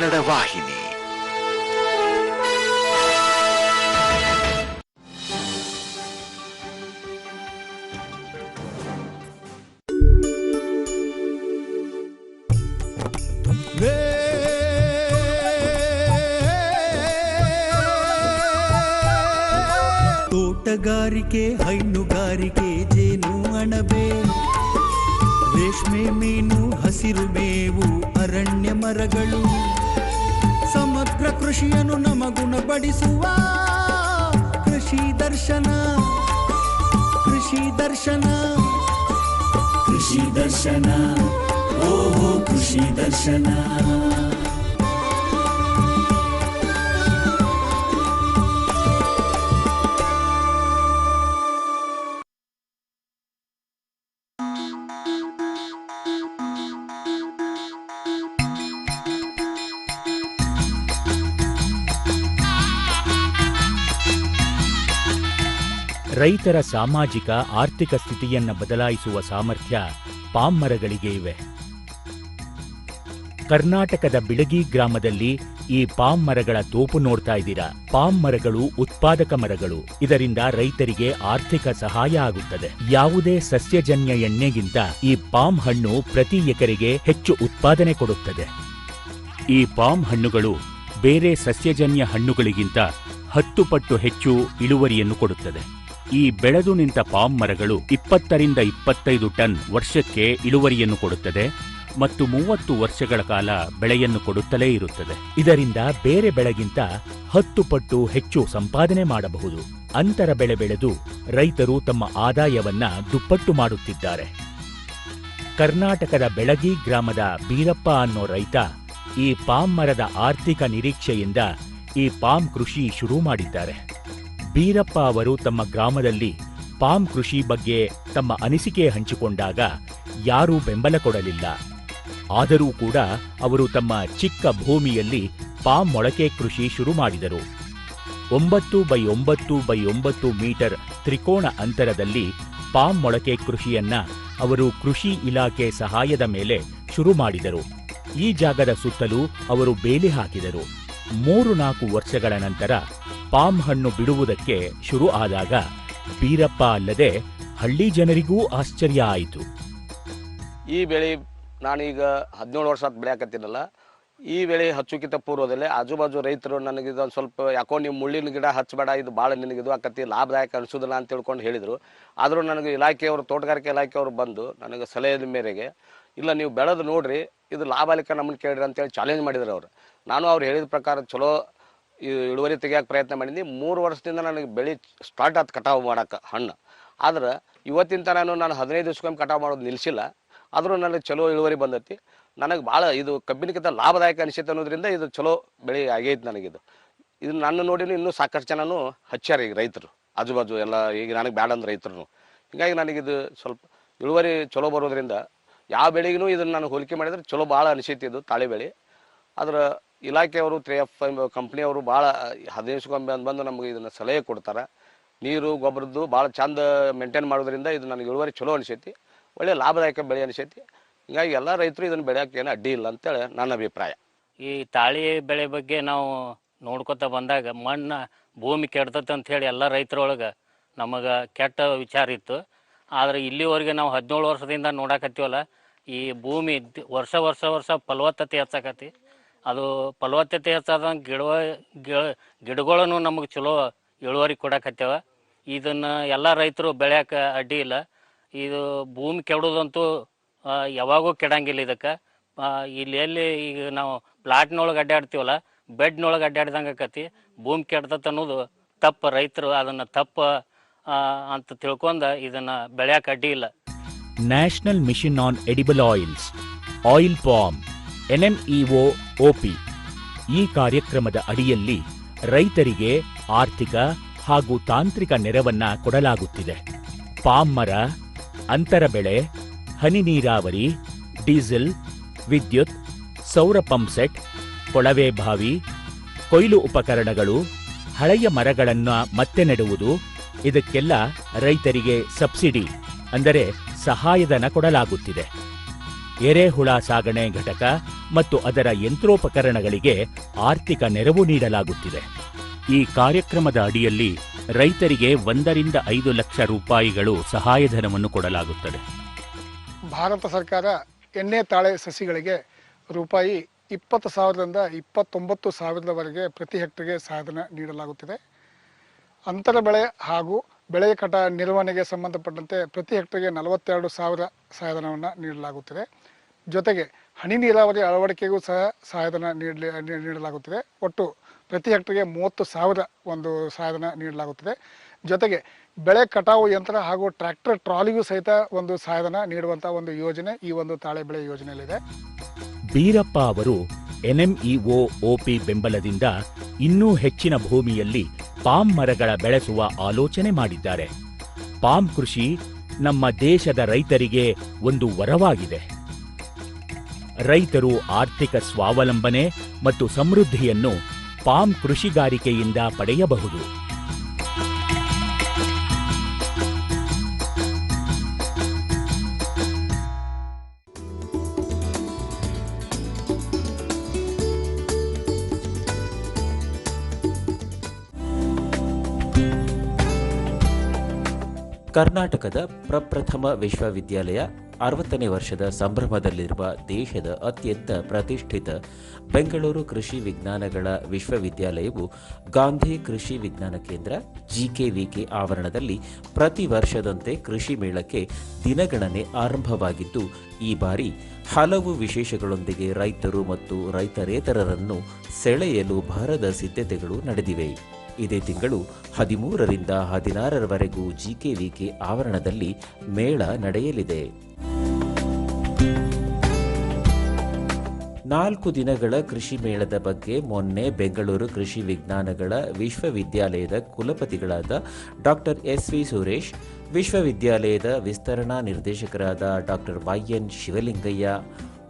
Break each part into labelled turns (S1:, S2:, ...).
S1: ಕನ್ನಡ ವಾಹಿನಿ
S2: ಸಮಗ್ರ ನಮ ಗುಣಪಡಿಸುವ ಕೃಷಿ ದರ್ಶನ ಕೃಷಿ ದರ್ಶನ. ಕೃಷಿ ದರ್ಶನ ಓಹೋ ಕೃಷಿ ದರ್ಶನ.
S3: ರೈತರ ಸಾಮಾಜಿಕ, ಆರ್ಥಿಕ ಸ್ಥಿತಿಯನ್ನು ಬದಲಾಯಿಸುವ ಸಾಮರ್ಥ್ಯ ಪಾಮ್ ಮರಗಳಿಗೆ ಇವೆ. ಕರ್ನಾಟಕದ ಬಿಳಗಿ ಗ್ರಾಮದಲ್ಲಿ ಈ ಪಾಮ್ ಮರಗಳ ತೋಪು ನೋಡ್ತಾ ಇದ್ದೀರಾ? ಪಾಮ್ ಮರಗಳು ಉತ್ಪಾದಕ ಮರಗಳು. ಇದರಿಂದ ರೈತರಿಗೆ ಆರ್ಥಿಕ ಸಹಾಯ ಆಗುತ್ತದೆ. ಯಾವುದೇ ಸಸ್ಯಜನ್ಯ ಎಣ್ಣೆಗಿಂತ ಈ ಪಾಮ್ ಹಣ್ಣು ಪ್ರತಿ ಎಕರೆಗೆ ಹೆಚ್ಚು ಉತ್ಪಾದನೆ ಕೊಡುತ್ತದೆ. ಈ ಪಾಮ್ ಹಣ್ಣುಗಳು ಬೇರೆ ಸಸ್ಯಜನ್ಯ ಹಣ್ಣುಗಳಿಗಿಂತ ಹತ್ತು ಪಟ್ಟು ಹೆಚ್ಚು ಇಳುವರಿಯನ್ನು ಕೊಡುತ್ತದೆ. ಈ ಬೆಳೆದು ನಿಂತ ಪಾಮ್ ಮರಗಳು ಇಪ್ಪತ್ತರಿಂದ ಇಪ್ಪತ್ತೈದು ಟನ್ ವರ್ಷಕ್ಕೆ ಇಳುವರಿಯನ್ನು ಕೊಡುತ್ತದೆ ಮತ್ತು ಮೂವತ್ತು ವರ್ಷಗಳ ಕಾಲ ಬೆಳೆಯನ್ನು ಕೊಡುತ್ತಲೇ ಇರುತ್ತದೆ. ಇದರಿಂದ ಬೇರೆ ಬೆಳೆಗಿಂತ ಹತ್ತು ಪಟ್ಟು ಹೆಚ್ಚು ಸಂಪಾದನೆ ಮಾಡಬಹುದು. ಅಂತರ ಬೆಳೆ ಬೆಳೆದು ರೈತರು ತಮ್ಮ ಆದಾಯವನ್ನ ದುಪ್ಪಟ್ಟು ಮಾಡುತ್ತಿದ್ದಾರೆ. ಕರ್ನಾಟಕದ ಬೆಳಗಿ ಗ್ರಾಮದ ಬೀರಪ್ಪ ಅನ್ನೋ ರೈತ ಈ ಪಾಮ್ ಮರದ ಆರ್ಥಿಕ ನಿರೀಕ್ಷೆಯಿಂದ ಈ ಪಾಮ್ ಕೃಷಿ ಶುರು ಮಾಡಿದ್ದಾರೆ. ಬೀರಪ್ಪ ಅವರು ತಮ್ಮ ಗ್ರಾಮದಲ್ಲಿ ಪಾಮ್ ಕೃಷಿ ಬಗ್ಗೆ ತಮ್ಮ ಅನಿಸಿಕೆ ಹಂಚಿಕೊಂಡಾಗ ಯಾರೂ ಬೆಂಬಲ ಕೊಡಲಿಲ್ಲ. ಆದರೂ ಕೂಡ ಅವರು ತಮ್ಮ ಚಿಕ್ಕ ಭೂಮಿಯಲ್ಲಿ ಪಾಮ್ ಮೊಳಕೆ ಕೃಷಿ ಶುರು ಮಾಡಿದರು. ಒಂಬತ್ತು ಬೈ ಒಂಬತ್ತು ಬೈ ಒಂಬತ್ತು ಮೀಟರ್ ತ್ರಿಕೋಣ ಅಂತರದಲ್ಲಿ ಪಾಮ್ ಮೊಳಕೆ ಕೃಷಿಯನ್ನ ಅವರು ಕೃಷಿ ಇಲಾಖೆ ಸಹಾಯದ ಮೇಲೆ ಶುರು ಮಾಡಿದರು. ಈ ಜಾಗದ ಸುತ್ತಲೂ ಅವರು ಬೇಲಿ ಹಾಕಿದರು. ಮೂರು ನಾಲ್ಕು ವರ್ಷಗಳ ನಂತರ ಪಾಮ್ ಹಣ್ಣು ಬಿಡುವುದಕ್ಕೆ ಶುರು ಆದಾಗ ಬೀರಪ್ಪ ಅಲ್ಲದೆ ಹಳ್ಳಿ ಜನರಿಗೂ ಆಶ್ಚರ್ಯ ಆಯಿತು.
S4: ಈ ಬೆಳೆ ನಾನೀಗ ಹದಿನೇಳು ವರ್ಷ ಬೆಳೆಯಕತ್ತೀನಲ್ಲ, ಈ ಬೆಳೆ ಹಚ್ಚುಕಿತ ಪೂರ್ವದಲ್ಲಿ ಆಜು ಬಾಜು ರೈತರು ನನಗೆ ಇದೊಂದು ಸ್ವಲ್ಪ ಯಾಕೋ ನೀವು ಮುಳ್ಳಿನ ಗಿಡ ಹಚ್ಚಬೇಡ, ಇದು ಭಾಳ ನಿನಗಿದು ಆಕತಿ ಲಾಭದಾಯಕ ಅನಿಸೋದಿಲ್ಲ ಅಂತ ತಿಳ್ಕೊಂಡು ಹೇಳಿದರು. ಆದರೂ ನನಗೆ ಇಲಾಖೆಯವರು, ತೋಟಗಾರಿಕೆ ಇಲಾಖೆಯವರು ಬಂದು ನನಗೆ ಸಲಹೆದ ಮೇರೆಗೆ ಇಲ್ಲ ನೀವು ಬೆಳೆದು ನೋಡ್ರಿ, ಇದು ಲಾಭಾಲಿಕ ನಮ್ಮನ್ನು ಕೇಳಿರಿ ಅಂತೇಳಿ ಚಾಲೆಂಜ್ ಮಾಡಿದ್ರು ಅವರು. ನಾನು ಅವ್ರು ಹೇಳಿದ ಪ್ರಕಾರ ಚಲೋ ಇಳುವರಿ ತೆಗಿಯೋಕೆ ಪ್ರಯತ್ನ ಮಾಡಿದ್ದೀನಿ ಮೂರು ವರ್ಷದಿಂದ ನನಗೆ ಬೆಳೆ ಸ್ಟಾರ್ಟ್ ಆಯ್ತು ಕಟಾವು ಮಾಡೋಕೆ ಹಣ್ಣು. ಆದ್ರೆ ಇವತ್ತಿನ ತನಕ ನಾನು ಹದಿನೈದು ದಿವ್ಸಕ್ಕೊಮ್ಮೆ ಕಟಾವು ಮಾಡೋದು ನಿಲ್ಲಿಸಿಲ್ಲ ಆದರೂ ನನಗೆ ಚಲೋ ಇಳುವರಿ ಬಂದೈತಿ. ನನಗೆ ಭಾಳ ಇದು ಕಬ್ಬಿನಕ್ಕಿಂತ ಲಾಭದಾಯಕ ಅನಿಸುತ್ತೆ ಅನ್ನೋದ್ರಿಂದ ಇದು ಚಲೋ ಬೆಳೆ ಆಗೈತೆ ನನಗಿದು. ಇದು ನನ್ನ ನೋಡಿನೂ ಇನ್ನೂ ಸಾಕಷ್ಟು ಜನನು ಹಚ್ಚಾರ ಈಗ ರೈತರು. ಆಜು ಬಾಜು ಎಲ್ಲ ಈಗ ನನಗೆ ಬ್ಯಾಡ ಅಂದ್ರೆ ರೈತರು ಹೀಗಾಗಿ ನನಗಿದು ಸ್ವಲ್ಪ ಇಳುವರಿ ಚಲೋ ಬರೋದ್ರಿಂದ ಯಾವ ಬೆಳೆಗೂ ಇದನ್ನು ನಾನು ಹೋಲಿಕೆ ಮಾಡಿದ್ರೆ ಚಲೋ ಭಾಳ ಅನಿಸೈತಿ ಇದು ತಾಳೆ ಬೆಳೆ. ಆದ್ರೆ ಇಲಾಖೆಯವರು ತ್ರೀ ಎಫ್ ಕಂಪ್ನಿಯವರು ಭಾಳ, ಹದಿನೈದು ಬಂದು ನಮಗೆ ಇದನ್ನು ಸಲಹೆ ಕೊಡ್ತಾರೆ. ನೀರು, ಗೊಬ್ಬರದ್ದು ಭಾಳ ಚಂದ ಮೇಂಟೈನ್ ಮಾಡೋದ್ರಿಂದ ಇದು ನನಗೆ ಇಳುವರಿ ಚಲೋ ಅನಿಸೈತಿ. ಒಳ್ಳೆ ಲಾಭದಾಯಕ ಬೆಳೆ ಅನಿಸೈತಿ. ಹೀಗಾಗಿ ಎಲ್ಲ ರೈತರು ಇದನ್ನು ಬೆಳೆಯೋಕೆ ಏನು ಅಡ್ಡಿ ಇಲ್ಲ ಅಂತೇಳಿ ನನ್ನ ಅಭಿಪ್ರಾಯ.
S5: ಈ ತಾಳಿ ಬೆಳೆ ಬಗ್ಗೆ ನಾವು ನೋಡ್ಕೊತ ಬಂದಾಗ ಮಣ್ಣು ಭೂಮಿ ಕೆಡ್ತೈತೆ ಅಂತ ಹೇಳಿ ಎಲ್ಲ ರೈತರೊಳಗೆ ನಮಗೆ ಕೆಟ್ಟ ವಿಚಾರ ಇತ್ತು. ಆದರೆ ಇಲ್ಲಿವರೆಗೆ ನಾವು ಹದಿನೇಳು ವರ್ಷದಿಂದ ನೋಡಕತ್ತೀವಲ್ಲ ಈ ಭೂಮಿ ವರ್ಷ ವರ್ಷ ವರ್ಷ ಫಲವತ್ತತೆ ಹೆಚ್ಚಾಕತಿ. ಅದು ಫಲವತ್ತತೆ ಹೆಚ್ಚಾದಂಗೆ ಗಿಡ ಗಿಡ ಗಿಡಗಳನ್ನು ನಮಗೆ ಚಲೋ ಇಳುವರಿ ಕೊಡಕತ್ತೇವ. ಇದನ್ನು ಎಲ್ಲ ರೈತರು ಬೆಳ್ಯಾಕ ಅಡ್ಡಿ ಇಲ್ಲ. ಇದು ಭೂಮಿ ಕೆಡೋದಂತೂ ಯಾವಾಗೂ ಕೆಡಂಗಿಲ್ಲ ಇದಕ್ಕೆ. ಇಲ್ಲಿ ಎಲ್ಲಿ ಈಗ ನಾವು ಪ್ಲಾಟ್ನೊಳಗೆ ಅಡ್ಡಾಡ್ತೀವಲ್ಲ ಬೆಡ್ನೊಳಗೆ ಅಡ್ಡಾಡ್ದಂಗೆ ಆಕತಿ. ಭೂಮಿ ಕೆಡ್ತತ್ ಅನ್ನೋದು ತಪ್ಪು ರೈತರು ಅದನ್ನು ತಪ್ಪು ಅಂತ ತಿಳ್ಕೊಂಡ ಇದನ್ನು ಬೆಳೆಯಕ ಅಡ್ಡಿ ಇಲ್ಲ.
S3: National mission on edible oils oil palm NMEO OP ಈ ಕಾರ್ಯಕ್ರಮದ ಅಡಿಯಲ್ಲಿ ರೈತರಿಗೆ ಆರ್ಥಿಕ ಹಾಗೂ ತಾಂತ್ರಿಕ ನೆರವನ್ನ ಕೊಡಲಾಗುತ್ತಿದೆ. ಪಾಮ್ ಮರ, ಅಂತರ ಬೆಳೆ, ಹನಿ ನೀರಾವರಿ, ಡೀಸೆಲ್, ವಿದ್ಯುತ್, ಸೌರ ಪಂಪ್ಸೆಟ್ ಕೊಳವೆ ಬಾವಿ, ಕೊಯ್ಲು ಉಪಕರಣಗಳು, ಹಳೆಯ ಮರಗಳನ್ನು ಮತ್ತೆ ನೆಡುವುದು, ಇದಕ್ಕೆಲ್ಲ ರೈತರಿಗೆ ಸಬ್ಸಿಡಿ, ಅಂದರೆ ಸಹಾಯಧನ ಕೊಡಲಾಗುತ್ತಿದೆ. ಎರೆಹುಳ ಸಾಗಣೆ ಘಟಕ ಮತ್ತು ಅದರ ಯಂತ್ರೋಪಕರಣಗಳಿಗೆ ಆರ್ಥಿಕ ನೆರವು ನೀಡಲಾಗುತ್ತಿದೆ. ಈ ಕಾರ್ಯಕ್ರಮದ ಅಡಿಯಲ್ಲಿ ರೈತರಿಗೆ ಒಂದರಿಂದ ಐದು ಲಕ್ಷ ರೂಪಾಯಿಗಳು ಸಹಾಯಧನವನ್ನು ಕೊಡಲಾಗುತ್ತದೆ.
S1: ಭಾರತ ಸರ್ಕಾರ ಎಣ್ಣೆ ತಾಳೆ ಸಸಿಗಳಿಗೆ ರೂಪಾಯಿ ಇಪ್ಪತ್ತು ಸಾವಿರದಿಂದ ಇಪ್ಪತ್ತೊಂಬತ್ತು ಸಾವಿರದವರೆಗೆ ಪ್ರತಿ ಹೆಕ್ಟರ್ಗೆ ಸಹಾಯಧನ ನೀಡಲಾಗುತ್ತಿದೆ. ಅಂತರ ಬೆಳೆ ಹಾಗೂ ಬೆಳೆ ಕಟ ನಿರ್ವಹಣೆಗೆ ಸಂಬಂಧಪಟ್ಟಂತೆ ಪ್ರತಿ ಹೆಕ್ಟರ್ಗೆ ನಲವತ್ತೆರಡು ಸಾವಿರ ಸಹಾಯಧನವನ್ನು ನೀಡಲಾಗುತ್ತದೆ. ಜೊತೆಗೆ ಹನಿ ನೀರಾವರಿ ಅಳವಡಿಕೆಗೂ ಸಹ ಸಹಾಯಧನ ನೀಡಲಿ ನೀಡಲಾಗುತ್ತದೆ. ಒಟ್ಟು ಪ್ರತಿ ಹೆಕ್ಟರ್ಗೆ ಮೂವತ್ತು ಸಾವಿರ ಒಂದು ಸಹಾಯಧನ ನೀಡಲಾಗುತ್ತದೆ. ಜೊತೆಗೆ ಬೆಳೆ ಕಟಾವು ಯಂತ್ರ ಹಾಗೂ ಟ್ರ್ಯಾಕ್ಟರ್ ಟ್ರಾಲಿಗೂ ಸಹಿತ ಒಂದು ಸಹಾಯಧನ ನೀಡುವಂಥ ಒಂದು ಯೋಜನೆ ಈ ಒಂದು ತಾಳೆ ಬೆಳೆ ಯೋಜನೆಯಲ್ಲಿದೆ.
S3: ಬೀರಪ್ಪ ಅವರು ಎನ್ಎಂಇಒ ಓಪಿ ಬೆಂಬಲದಿಂದ ಇನ್ನೂ ಹೆಚ್ಚಿನ ಭೂಮಿಯಲ್ಲಿ ಪಾಮ್ ಮರಗಳ ಬೆಳೆಸುವ ಆಲೋಚನೆ ಮಾಡಿದ್ದಾರೆ. ಪಾಮ್ ಕೃಷಿ ನಮ್ಮ ದೇಶದ ರೈತರಿಗೆ ಒಂದು ವರವಾಗಿದೆ. ರೈತರು ಆರ್ಥಿಕ ಸ್ವಾವಲಂಬನೆ ಮತ್ತು ಸಮೃದ್ಧಿಯನ್ನು ಪಾಮ್ ಕೃಷಿಗಾರಿಕೆಯಿಂದ ಪಡೆಯಬಹುದು.
S6: ಕರ್ನಾಟಕದ ಪ್ರಪ್ರಥಮ ವಿಶ್ವವಿದ್ಯಾಲಯ ಅರವತ್ತನೇ ವರ್ಷದ ಸಂಭ್ರಮದಲ್ಲಿರುವ ದೇಶದ ಅತ್ಯಂತ ಪ್ರತಿಷ್ಠಿತ ಬೆಂಗಳೂರು ಕೃಷಿ ವಿಜ್ಞಾನಗಳ ವಿಶ್ವವಿದ್ಯಾಲಯವು ಗಾಂಧಿ ಕೃಷಿ ವಿಜ್ಞಾನ ಕೇಂದ್ರ, ಜಿಕೆವಿಕೆ ಆವರಣದಲ್ಲಿ ಪ್ರತಿ ವರ್ಷದಂತೆ ಕೃಷಿ ಮೇಳಕ್ಕೆ ದಿನಗಣನೆ ಆರಂಭವಾಗಿದ್ದು, ಈ ಬಾರಿ ಹಲವು ವಿಶೇಷಗಳೊಂದಿಗೆ ರೈತರು ಮತ್ತು ರೈತರೇತರರನ್ನು ಸೆಳೆಯಲು ಭರದ ಸಿದ್ಧತೆಗಳು ನಡೆದಿವೆ. ಇದೇ ತಿಂಗಳು ಹದಿಮೂರರಿಂದ ಹದಿನಾರರವರೆಗೂ ಜಿಕೆವಿಕೆ ಆವರಣದಲ್ಲಿ ಮೇಳ ನಡೆಯಲಿದೆ. ನಾಲ್ಕು ದಿನಗಳ ಕೃಷಿ ಮೇಳದ ಬಗ್ಗೆ ಮೊನ್ನೆ ಬೆಂಗಳೂರು ಕೃಷಿ ವಿಜ್ಞಾನಗಳ ವಿಶ್ವವಿದ್ಯಾಲಯದ ಕುಲಪತಿಗಳಾದ ಡಾಕ್ಟರ್ ಎಸ್ ವಿ ಸುರೇಶ್, ವಿಶ್ವವಿದ್ಯಾಲಯದ ವಿಸ್ತರಣಾ ನಿರ್ದೇಶಕರಾದ ಡಾಕ್ಟರ್ ವೈಎನ್ ಶಿವಲಿಂಗಯ್ಯ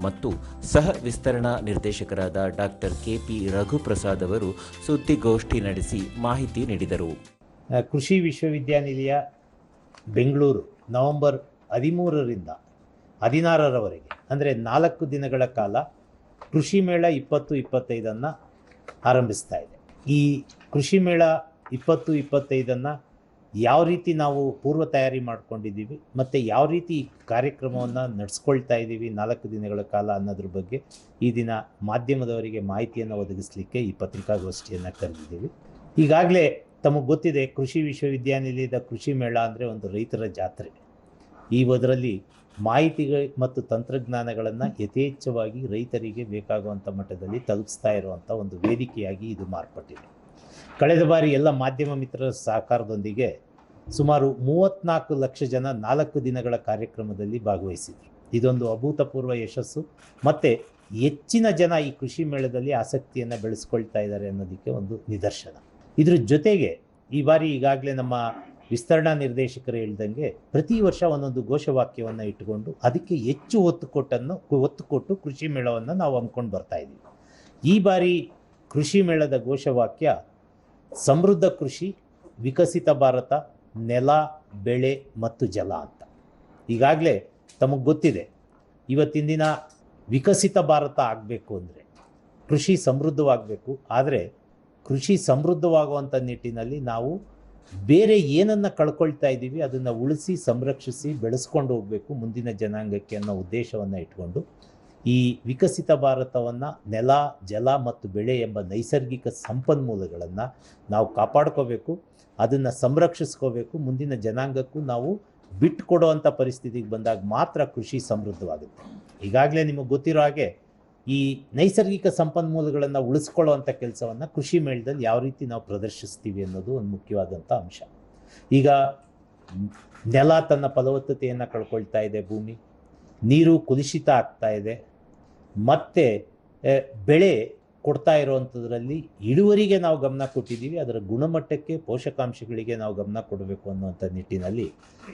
S6: ಮತ್ತು ಸಹ ವಿಸ್ತರಣಾ ನಿರ್ದೇಶಕರಾದ ಡಾಕ್ಟರ್ ಕೆಪಿ ರಘುಪ್ರಸಾದ್ ಅವರು ಸುದ್ದಿಗೋಷ್ಠಿ ನಡೆಸಿ ಮಾಹಿತಿ ನೀಡಿದರು.
S7: ಕೃಷಿ ವಿಶ್ವವಿದ್ಯಾನಿಲಯ, ಬೆಂಗಳೂರು, ನವೆಂಬರ್ ಹದಿಮೂರರಿಂದ ಹದಿನಾರರವರೆಗೆ, ಅಂದರೆ ನಾಲ್ಕು ದಿನಗಳ ಕಾಲ ಕೃಷಿ ಮೇಳ ಇಪ್ಪತ್ತು ಇಪ್ಪತ್ತೈದನ್ನು ಆರಂಭಿಸ್ತಾ ಇದೆ. ಈ ಕೃಷಿ ಮೇಳ ಇಪ್ಪತ್ತು ಇಪ್ಪತ್ತೈದನ್ನು ಯಾವ ರೀತಿ ನಾವು ಪೂರ್ವ ತಯಾರಿ ಮಾಡ್ಕೊಂಡಿದ್ದೀವಿ, ಮತ್ತು ಯಾವ ರೀತಿ ಕಾರ್ಯಕ್ರಮವನ್ನು ನಡೆಸ್ಕೊಳ್ತಾ ಇದ್ದೀವಿ ನಾಲ್ಕು ದಿನಗಳ ಕಾಲ ಅನ್ನೋದ್ರ ಬಗ್ಗೆ ಈ ದಿನ ಮಾಧ್ಯಮದವರಿಗೆ ಮಾಹಿತಿಯನ್ನು ಒದಗಿಸಲಿಕ್ಕೆ ಈ ಪತ್ರಿಕಾಗೋಷ್ಠಿಯನ್ನು ಕರೆದಿದ್ದೀವಿ. ಈಗಾಗಲೇ ತಮಗೆ ಗೊತ್ತಿದೆ, ಕೃಷಿ ವಿಶ್ವವಿದ್ಯಾನಿಲಯದ ಕೃಷಿ ಮೇಳ ಅಂದರೆ ಒಂದು ರೈತರ ಜಾತ್ರೆ. ಈ ಅದರಲ್ಲಿ ಮಾಹಿತಿಗಳು ಮತ್ತು ತಂತ್ರಜ್ಞಾನಗಳನ್ನು ಯಥೇಚ್ಛವಾಗಿ ರೈತರಿಗೆ ಬೇಕಾಗುವಂಥ ಮಟ್ಟದಲ್ಲಿ ತಲುಪಿಸ್ತಾ ಇರುವಂಥ ಒಂದು ವೇದಿಕೆಯಾಗಿ ಇದು ಮಾರ್ಪಟ್ಟಿದೆ. ಕಳೆದ ಬಾರಿ ಎಲ್ಲ ಮಾಧ್ಯಮ ಮಿತ್ರರ ಸಹಕಾರದೊಂದಿಗೆ ಸುಮಾರು ಮೂವತ್ತ್ನಾಲ್ಕು ಲಕ್ಷ ಜನ ನಾಲ್ಕು ದಿನಗಳ ಕಾರ್ಯಕ್ರಮದಲ್ಲಿ ಭಾಗವಹಿಸಿದರು. ಇದೊಂದು ಅಭೂತಪೂರ್ವ ಯಶಸ್ಸು. ಮತ್ತು ಹೆಚ್ಚಿನ ಜನ ಈ ಕೃಷಿ ಮೇಳದಲ್ಲಿ ಆಸಕ್ತಿಯನ್ನು ಬೆಳೆಸ್ಕೊಳ್ತಾ ಇದ್ದಾರೆ ಅನ್ನೋದಕ್ಕೆ ಒಂದು ನಿದರ್ಶನ. ಇದ್ರ ಜೊತೆಗೆ ಈ ಬಾರಿ ಈಗಾಗಲೇ ನಮ್ಮ ವಿಸ್ತರಣಾ ನಿರ್ದೇಶಕರು ಹೇಳ್ದಂಗೆ ಪ್ರತಿ ವರ್ಷ ಒಂದೊಂದು ಘೋಷವಾಕ್ಯವನ್ನು ಇಟ್ಟುಕೊಂಡು ಅದಕ್ಕೆ ಹೆಚ್ಚು ಒತ್ತು ಕೊಟ್ಟನ್ನು, ಒತ್ತು ಕೊಟ್ಟು ಕೃಷಿ ಮೇಳವನ್ನು ನಾವು ಹಮ್ಮಿಕೊಂಡು ಬರ್ತಾ ಇದ್ದೀವಿ. ಈ ಬಾರಿ ಕೃಷಿ ಮೇಳದ ಘೋಷವಾಕ್ಯ ಸಮೃದ್ಧ ಕೃಷಿ, ವಿಕಸಿತ ಭಾರತ, ನೆಲ, ಬೆಳೆ ಮತ್ತು ಜಲ ಅಂತ. ಈಗಾಗಲೇ ತಮಗೆ ಗೊತ್ತಿದೆ, ಇವತ್ತಿನ ದಿನ ವಿಕಸಿತ ಭಾರತ ಆಗಬೇಕು ಅಂದರೆ, ಕೃಷಿ ಸಮೃದ್ಧವಾಗಬೇಕು, ಆದರೆ ಕೃಷಿ ಸಮೃದ್ಧವಾಗುವಂಥ ನಿಟ್ಟಿನಲ್ಲಿ ನಾವು ಬೇರೆ ಏನನ್ನು ಕಳ್ಕೊಳ್ತಾ ಇದ್ದೀವಿ, ಅದನ್ನು ಉಳಿಸಿ, ಸಂರಕ್ಷಿಸಿ, ಬೆಳೆಸ್ಕೊಂಡು ಹೋಗಬೇಕು ಮುಂದಿನ ಜನಾಂಗಕ್ಕೆ ಅನ್ನೋ ಉದ್ದೇಶವನ್ನು ಇಟ್ಕೊಂಡು ಈ ವಿಕಸಿತ ಭಾರತವನ್ನು ನೆಲ, ಜಲ ಮತ್ತು ಬೆಳೆ ಎಂಬ ನೈಸರ್ಗಿಕ ಸಂಪನ್ಮೂಲಗಳನ್ನು ನಾವು ಕಾಪಾಡ್ಕೋಬೇಕು, ಅದನ್ನು ಸಂರಕ್ಷಿಸ್ಕೋಬೇಕು, ಮುಂದಿನ ಜನಾಂಗಕ್ಕೂ ನಾವು ಬಿಟ್ಟುಕೊಡುವಂಥ ಪರಿಸ್ಥಿತಿಗೆ ಬಂದಾಗ ಮಾತ್ರ ಕೃಷಿ ಸಮೃದ್ಧವಾಗುತ್ತೆ. ಈಗಾಗಲೇ ನಿಮಗೆ ಗೊತ್ತಿರೋ ಹಾಗೆ ಈ ನೈಸರ್ಗಿಕ ಸಂಪನ್ಮೂಲಗಳನ್ನು ಉಳಿಸ್ಕೊಳ್ಳುವಂಥ ಕೆಲಸವನ್ನು ಕೃಷಿ ಮೇಳದಲ್ಲಿ ಯಾವ ರೀತಿ ನಾವು ಪ್ರದರ್ಶಿಸ್ತೀವಿ ಅನ್ನೋದು ಒಂದು ಮುಖ್ಯವಾದಂಥ ಅಂಶ. ಈಗ ನೆಲ ತನ್ನ ಫಲವತ್ತತೆಯನ್ನು ಕಳ್ಕೊಳ್ತಾ ಇದೆ ಭೂಮಿ, ನೀರು ಕುಲುಷಿತ ಆಗ್ತಾ ಇದೆ. ಮತ್ತು ಬೆಳೆ ಕೊಡ್ತಾ ಇರುವಂಥದ್ರಲ್ಲಿ ಇಳುವರಿಗೆ ನಾವು ಗಮನ ಕೊಟ್ಟಿದ್ದೀವಿ. ಅದರ ಗುಣಮಟ್ಟಕ್ಕೆ, ಪೋಷಕಾಂಶಗಳಿಗೆ ನಾವು ಗಮನ ಕೊಡಬೇಕು ಅನ್ನುವಂಥ ನಿಟ್ಟಿನಲ್ಲಿ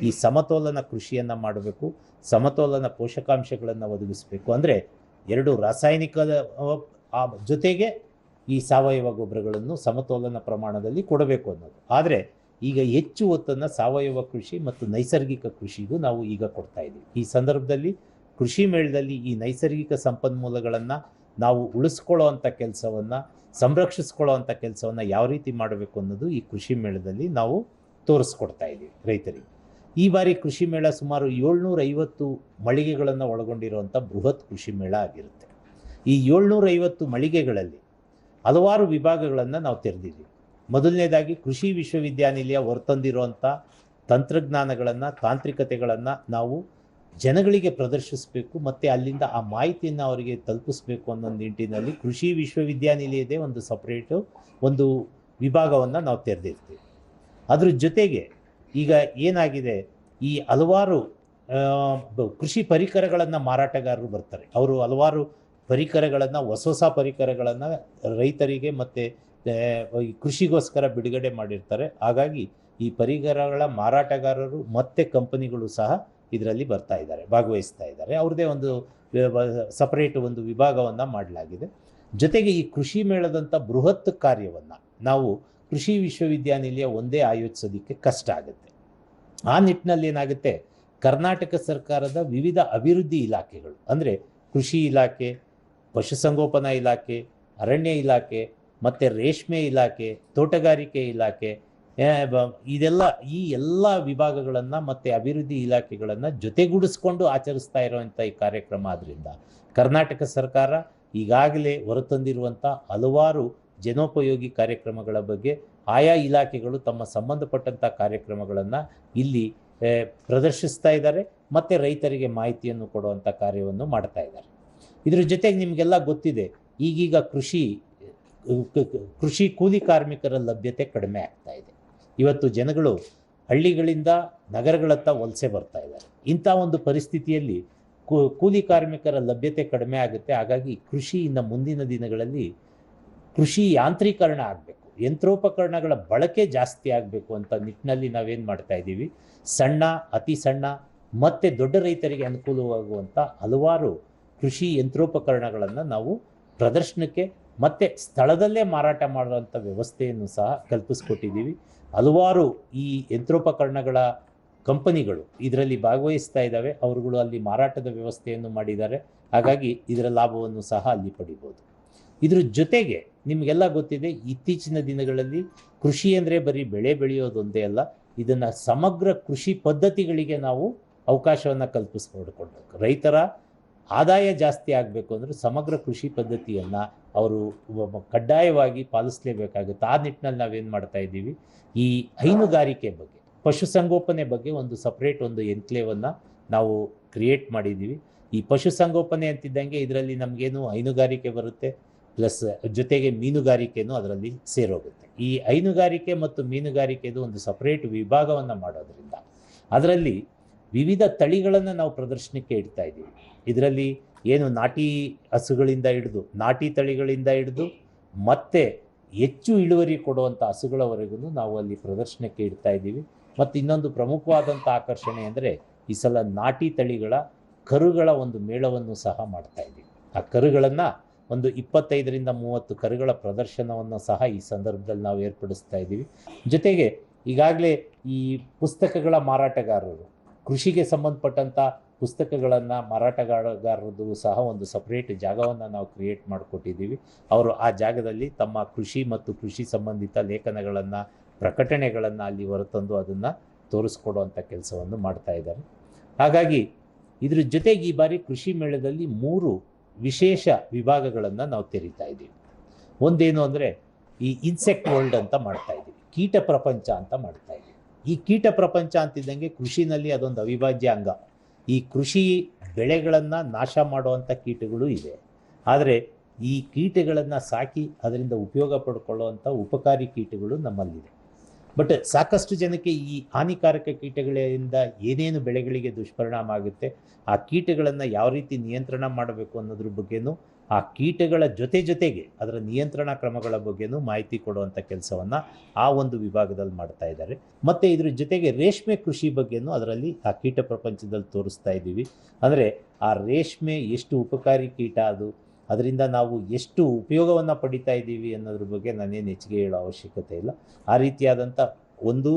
S7: ಈ ಸಮತೋಲನ ಕೃಷಿಯನ್ನು ಮಾಡಬೇಕು. ಸಮತೋಲನ ಪೋಷಕಾಂಶಗಳನ್ನು ಒದಗಿಸಬೇಕು. ಅಂದರೆ ಎರಡು ರಾಸಾಯನಿಕದ ಜೊತೆಗೆ ಈ ಸಾವಯವ ಗೊಬ್ಬರಗಳನ್ನು ಸಮತೋಲನ ಪ್ರಮಾಣದಲ್ಲಿ ಕೊಡಬೇಕು ಅನ್ನೋದು. ಆದರೆ ಈಗ ಹೆಚ್ಚು ಒತ್ತನ್ನು ಸಾವಯವ ಕೃಷಿ ಮತ್ತು ನೈಸರ್ಗಿಕ ಕೃಷಿಗೂ ನಾವು ಈಗ ಕೊಡ್ತಾ ಇದ್ದೀವಿ. ಈ ಸಂದರ್ಭದಲ್ಲಿ ಕೃಷಿ ಮೇಳದಲ್ಲಿ ಈ ನೈಸರ್ಗಿಕ ಸಂಪನ್ಮೂಲಗಳನ್ನು ನಾವು ಉಳಿಸ್ಕೊಳ್ಳೋ ಅಂಥ ಕೆಲಸವನ್ನು ಸಂರಕ್ಷಿಸ್ಕೊಳ್ಳೋ ಅಂಥ ಕೆಲಸವನ್ನು ಯಾವ ರೀತಿ ಮಾಡಬೇಕು ಅನ್ನೋದು ಈ ಕೃಷಿ ಮೇಳದಲ್ಲಿ ನಾವು ತೋರಿಸ್ಕೊಡ್ತಾ ಇದ್ದೀವಿ ರೈತರಿಗೆ. ಈ ಬಾರಿ ಕೃಷಿ ಮೇಳ ಸುಮಾರು ಏಳ್ನೂರ ಐವತ್ತು ಮಳಿಗೆಗಳನ್ನು ಒಳಗೊಂಡಿರುವಂಥ ಬೃಹತ್ ಕೃಷಿ ಮೇಳ ಆಗಿರುತ್ತೆ. ಈ ಏಳ್ನೂರ ಐವತ್ತು ಮಳಿಗೆಗಳಲ್ಲಿ ಹಲವಾರು ವಿಭಾಗಗಳನ್ನು ನಾವು ತೆರೆದಿದ್ದೀವಿ. ಮೊದಲನೇದಾಗಿ ಕೃಷಿ ವಿಶ್ವವಿದ್ಯಾನಿಲಯ ಹೊರತಂದಿರುವಂಥ ತಂತ್ರಜ್ಞಾನಗಳನ್ನು, ತಾಂತ್ರಿಕತೆಗಳನ್ನು ನಾವು ಜನಗಳಿಗೆ ಪ್ರದರ್ಶಿಸಬೇಕು, ಮತ್ತು ಅಲ್ಲಿಂದ ಆ ಮಾಹಿತಿಯನ್ನು ಅವರಿಗೆ ತಲುಪಿಸ್ಬೇಕು ಅನ್ನೋ ನಿಟ್ಟಿನಲ್ಲಿ ಕೃಷಿ ವಿಶ್ವವಿದ್ಯಾನಿಲಯದೇ ಒಂದು ಸಪ್ರೇಟು ಒಂದು ವಿಭಾಗವನ್ನು ನಾವು ತೆರೆದಿರ್ತೀವಿ. ಅದ್ರ ಜೊತೆಗೆ ಈಗ ಏನಾಗಿದೆ, ಈ ಹಲವಾರು ಕೃಷಿ ಪರಿಕರಗಳನ್ನು ಮಾರಾಟಗಾರರು ಬರ್ತಾರೆ. ಅವರು ಹಲವಾರು ಪರಿಕರಗಳನ್ನು, ಹೊಸ ಹೊಸ ಪರಿಕರಗಳನ್ನು ರೈತರಿಗೆ ಮತ್ತು ಕೃಷಿಗೋಸ್ಕರ ಬಿಡುಗಡೆ ಮಾಡಿರ್ತಾರೆ. ಹಾಗಾಗಿ ಈ ಪರಿಕರಗಳ ಮಾರಾಟಗಾರರು ಮತ್ತು ಕಂಪನಿಗಳು ಸಹ ಇದರಲ್ಲಿ ಬರ್ತಾ ಇದ್ದಾರೆ, ಭಾಗವಹಿಸ್ತಾ ಇದ್ದಾರೆ. ಅವ್ರದ್ದೇ ಒಂದು ಸಪರೇಟ್ ಒಂದು ವಿಭಾಗವನ್ನು ಮಾಡಲಾಗಿದೆ. ಜೊತೆಗೆ ಈ ಕೃಷಿ ಮೇಳದಂಥ ಬೃಹತ್ ಕಾರ್ಯವನ್ನು ನಾವು ಕೃಷಿ ವಿಶ್ವವಿದ್ಯಾನಿಲಯ ಒಂದೇ ಆಯೋಜಿಸೋದಕ್ಕೆ ಕಷ್ಟ ಆಗುತ್ತೆ. ಆ ನಿಟ್ಟಿನಲ್ಲಿ ಏನಾಗುತ್ತೆ? ಕರ್ನಾಟಕ ಸರ್ಕಾರದ ವಿವಿಧ ಅಭಿವೃದ್ಧಿ ಇಲಾಖೆಗಳು, ಅಂದರೆ ಕೃಷಿ ಇಲಾಖೆ, ಪಶುಸಂಗೋಪನಾ ಇಲಾಖೆ, ಅರಣ್ಯ ಇಲಾಖೆ, ಮತ್ತು ರೇಷ್ಮೆ ಇಲಾಖೆ, ತೋಟಗಾರಿಕೆ ಇಲಾಖೆ ಇದೆಲ್ಲ ಈ ಎಲ್ಲ ವಿಭಾಗಗಳನ್ನ ಮತ್ತೆ ಅಭಿವೃದ್ಧಿ ಇಲಾಖೆಗಳನ್ನ ಜೊತೆಗೂಡಿಸ್ಕೊಂಡು ಆಚರಿಸ್ತಾ ಇರುವಂಥ ಈ ಕಾರ್ಯಕ್ರಮ ಆದ್ರಿಂದ ಕರ್ನಾಟಕ ಸರ್ಕಾರ ಈಗಾಗಲೇ ಹೊರತಂದಿರುವಂಥ ಹಲವಾರು ಜನೋಪಯೋಗಿ ಕಾರ್ಯಕ್ರಮಗಳ ಬಗ್ಗೆ ಆಯಾ ಇಲಾಖೆಗಳು ತಮ್ಮ ಸಂಬಂಧಪಟ್ಟಂಥ ಕಾರ್ಯಕ್ರಮಗಳನ್ನು ಇಲ್ಲಿ ಪ್ರದರ್ಶಿಸ್ತಾ ಇದ್ದಾರೆ ಮತ್ತು ರೈತರಿಗೆ ಮಾಹಿತಿಯನ್ನು ಕೊಡುವಂಥ ಕಾರ್ಯವನ್ನು ಮಾಡ್ತಾ ಇದ್ದಾರೆ. ಇದ್ರ ಜೊತೆಗೆ ನಿಮಗೆಲ್ಲ ಗೊತ್ತಿದೆ, ಈಗೀಗ ಕೃಷಿ ಕೃಷಿ ಕೂಲಿ ಕಾರ್ಮಿಕರ ಲಭ್ಯತೆ ಕಡಿಮೆ ಆಗ್ತಾ ಇದೆ. ಇವತ್ತು ಜನಗಳು ಹಳ್ಳಿಗಳಿಂದ ನಗರಗಳತ್ತ ವಲಸೆ ಬರ್ತಾ ಇದ್ದಾರೆ. ಇಂಥ ಒಂದು ಪರಿಸ್ಥಿತಿಯಲ್ಲಿ ಕೂಲಿ ಕಾರ್ಮಿಕರ ಲಭ್ಯತೆ ಕಡಿಮೆ ಆಗುತ್ತೆ. ಹಾಗಾಗಿ ಕೃಷಿಯಿಂದ ಮುಂದಿನ ದಿನಗಳಲ್ಲಿ ಕೃಷಿ ಯಾಂತ್ರೀಕರಣ ಆಗಬೇಕು. ಯಂತ್ರೋಪಕರಣಗಳ ಬಳಕೆ ಜಾಸ್ತಿ ಆಗಬೇಕು ಅಂತ ನಿಟ್ಟಿನಲ್ಲಿ ನಾವೇನು ಮಾಡ್ತಾ ಇದ್ದೀವಿ. ಸಣ್ಣ, ಅತಿ ಸಣ್ಣ, ಮತ್ತು ದೊಡ್ಡ ರೈತರಿಗೆ ಅನುಕೂಲವಾಗುವಂಥ ಹಲವಾರು ಕೃಷಿ ಯಂತ್ರೋಪಕರಣಗಳನ್ನು ನಾವು ಪ್ರದರ್ಶನಕ್ಕೆ ಮತ್ತು ಸ್ಥಳದಲ್ಲೇ ಮಾರಾಟ ಮಾಡುವಂಥ ವ್ಯವಸ್ಥೆಯನ್ನು ಸಹ ಕಲ್ಪಿಸ್ಕೊಟ್ಟಿದ್ದೀವಿ. ಹಲವಾರು ಈ ಯಂತ್ರೋಪಕರಣಗಳ ಕಂಪನಿಗಳು ಇದರಲ್ಲಿ ಭಾಗವಹಿಸ್ತಾ ಇದ್ದಾವೆ. ಅವರುಗಳು ಅಲ್ಲಿ ಮಾರಾಟದ ವ್ಯವಸ್ಥೆಯನ್ನು ಮಾಡಿದ್ದಾರೆ. ಹಾಗಾಗಿ ಇದರ ಲಾಭವನ್ನು ಸಹ ಅಲ್ಲಿ ಪಡಿಬೋದು. ಇದ್ರ ಜೊತೆಗೆ ನಿಮಗೆಲ್ಲ ಗೊತ್ತಿದೆ, ಇತ್ತೀಚಿನ ದಿನಗಳಲ್ಲಿ ಕೃಷಿ ಅಂದರೆ ಬರೀ ಬೆಳೆ ಬೆಳೆಯೋದೊಂದೇ ಅಲ್ಲ, ಇದನ್ನು ಸಮಗ್ರ ಕೃಷಿ ಪದ್ಧತಿಗಳಿಗೆ ನಾವು ಅವಕಾಶವನ್ನು ಕಲ್ಪಿಸ್ಕೊಡ್ಕೊಂಡು ರೈತರ ಆದಾಯ ಜಾಸ್ತಿ ಆಗಬೇಕು ಅಂದರೆ ಸಮಗ್ರ ಕೃಷಿ ಪದ್ಧತಿಯನ್ನು ಅವರು ಕಡ್ಡಾಯವಾಗಿ ಪಾಲಿಸಲೇಬೇಕಾಗುತ್ತೆ. ಆ ನಿಟ್ಟಿನಲ್ಲಿ ನಾವೇನು ಮಾಡ್ತಾ ಇದ್ದೀವಿ? ಈ ಹೈನುಗಾರಿಕೆ ಬಗ್ಗೆ, ಪಶುಸಂಗೋಪನೆ ಬಗ್ಗೆ ಒಂದು ಸಪ್ರೇಟ್ ಒಂದು ಎನ್ಕ್ಲೇವನ್ನು ನಾವು ಕ್ರಿಯೇಟ್ ಮಾಡಿದ್ದೀವಿ. ಈ ಪಶುಸಂಗೋಪನೆ ಅಂತಿದ್ದಂಗೆ ಇದರಲ್ಲಿ ನಮಗೇನು ಹೈನುಗಾರಿಕೆ ಬರುತ್ತೆ, ಪ್ಲಸ್ ಜೊತೆಗೆ ಮೀನುಗಾರಿಕೆನೂ ಅದರಲ್ಲಿ ಸೇರೋಗುತ್ತೆ. ಈ ಹೈನುಗಾರಿಕೆ ಮತ್ತು ಮೀನುಗಾರಿಕೆದು ಒಂದು ಸಪ್ರೇಟ್ ವಿಭಾಗವನ್ನು ಮಾಡೋದರಿಂದ, ಅದರಲ್ಲಿ ವಿವಿಧ ತಳಿಗಳನ್ನು ನಾವು ಪ್ರದರ್ಶನಕ್ಕೆ ಇಡ್ತಾ ಇದ್ದೀವಿ. ಇದರಲ್ಲಿ ಏನು ನಾಟಿ ಹಸುಗಳಿಂದ ಹಿಡಿದು, ನಾಟಿ ತಳಿಗಳಿಂದ ಹಿಡಿದು, ಮತ್ತೆ ಹೆಚ್ಚು ಇಳುವರಿ ಕೊಡುವಂಥ ಹಸುಗಳವರೆಗೂ ನಾವು ಅಲ್ಲಿ ಪ್ರದರ್ಶನಕ್ಕೆ ಇಡ್ತಾ ಇದ್ದೀವಿ. ಮತ್ತು ಇನ್ನೊಂದು ಪ್ರಮುಖವಾದಂಥ ಆಕರ್ಷಣೆ ಅಂದರೆ ಈ ಸಲ ನಾಟಿ ತಳಿಗಳ ಕರುಗಳ ಒಂದು ಮೇಳವನ್ನು ಸಹ ಮಾಡ್ತಾ ಇದ್ದೀವಿ. ಆ ಕರುಗಳನ್ನು ಒಂದು ಇಪ್ಪತ್ತೈದರಿಂದ ಮೂವತ್ತು ಕರುಗಳ ಪ್ರದರ್ಶನವನ್ನು ಸಹ ಈ ಸಂದರ್ಭದಲ್ಲಿ ನಾವು ಏರ್ಪಡಿಸ್ತಾ ಇದ್ದೀವಿ. ಜೊತೆಗೆ ಈಗಾಗಲೇ ಈ ಪುಸ್ತಕಗಳ ಮಾರಾಟಗಾರರು, ಕೃಷಿಗೆ ಸಂಬಂಧಪಟ್ಟಂಥ ಪುಸ್ತಕಗಳನ್ನು ಮಾರಾಟಗಾರರದ್ದು ಸಹ ಒಂದು ಸಪ್ರೇಟ್ ಜಾಗವನ್ನು ನಾವು ಕ್ರಿಯೇಟ್ ಮಾಡಿಕೊಟ್ಟಿದ್ದೀವಿ. ಅವರು ಆ ಜಾಗದಲ್ಲಿ ತಮ್ಮ ಕೃಷಿ ಮತ್ತು ಕೃಷಿ ಸಂಬಂಧಿತ ಲೇಖನಗಳನ್ನು, ಪ್ರಕಟಣೆಗಳನ್ನು ಅಲ್ಲಿ ಹೊರತಂದು ಅದನ್ನು ತೋರಿಸ್ಕೊಡುವಂಥ ಕೆಲಸವನ್ನು ಮಾಡ್ತಾ ಇದ್ದಾರೆ. ಹಾಗಾಗಿ ಇದ್ರ ಜೊತೆಗೆ ಈ ಬಾರಿ ಕೃಷಿ ಮೇಳದಲ್ಲಿ ಮೂರು ವಿಶೇಷ ವಿಭಾಗಗಳನ್ನು ನಾವು ತೆರೀತಾ ಇದ್ದೀವಿ. ಒಂದೇನು ಅಂದರೆ ಈ ಇನ್ಸೆಕ್ಟ್ ವರ್ಲ್ಡ್ ಅಂತ ಮಾಡ್ತಾ ಇದ್ದೀವಿ. ಕೀಟ ಪ್ರಪಂಚ ಅಂತ ಮಾಡ್ತಾ ಇದ್ದೀವಿ. ಈ ಕೀಟ ಪ್ರಪಂಚ ಅಂತಿದ್ದಂಗೆ ಕೃಷಿನಲ್ಲಿ ಅದೊಂದು ಅವಿಭಾಜ್ಯ ಅಂಗ. ಈ ಕೃಷಿ ಬೆಳೆಗಳನ್ನು ನಾಶ ಮಾಡುವಂಥ ಕೀಟಗಳು ಇದೆ ಆದರೆ ಈ ಕೀಟಗಳನ್ನು ಸಾಕಿ ಅದರಿಂದ ಉಪಯೋಗ ಪಡ್ಕೊಳ್ಳುವಂಥ ಉಪಕಾರಿ ಕೀಟಗಳು ನಮ್ಮಲ್ಲಿದೆ ಬಟ್ ಸಾಕಷ್ಟು ಜನಕ್ಕೆ ಈ ಹಾನಿಕಾರಕ ಕೀಟಗಳಿಂದ ಏನೇನು ಬೆಳೆಗಳಿಗೆ ದುಷ್ಪರಿಣಾಮ ಆಗುತ್ತೆ, ಆ ಕೀಟಗಳನ್ನು ಯಾವ ರೀತಿ ನಿಯಂತ್ರಣ ಮಾಡಬೇಕು ಅನ್ನೋದ್ರ ಬಗ್ಗೆನೂ ಆ ಕೀಟಗಳ ಜೊತೆ ಜೊತೆಗೆ ಅದರ ನಿಯಂತ್ರಣ ಕ್ರಮಗಳ ಬಗ್ಗೆನೂ ಮಾಹಿತಿ ಕೊಡುವಂಥ ಕೆಲಸವನ್ನು ಆ ಒಂದು ವಿಭಾಗದಲ್ಲಿ ಮಾಡ್ತಾ ಇದ್ದಾರೆ. ಮತ್ತು ಇದ್ರ ಜೊತೆಗೆ ರೇಷ್ಮೆ ಕೃಷಿ ಬಗ್ಗೆನೂ ಅದರಲ್ಲಿ ಆ ಕೀಟ ಪ್ರಪಂಚದಲ್ಲಿ ತೋರಿಸ್ತಾ ಇದ್ದೀವಿ. ಅಂದರೆ ಆ ರೇಷ್ಮೆ ಎಷ್ಟು ಉಪಕಾರಿ ಕೀಟ ಅದು, ಅದರಿಂದ ನಾವು ಎಷ್ಟು ಉಪಯೋಗವನ್ನು ಪಡಿತಾ ಇದ್ದೀವಿ ಅನ್ನೋದ್ರ ಬಗ್ಗೆ ನಾನೇನು ಹೆಚ್ಚಿಗೆ ಹೇಳೋ ಅವಶ್ಯಕತೆ ಇಲ್ಲ. ಆ ರೀತಿಯಾದಂಥ ಒಂದು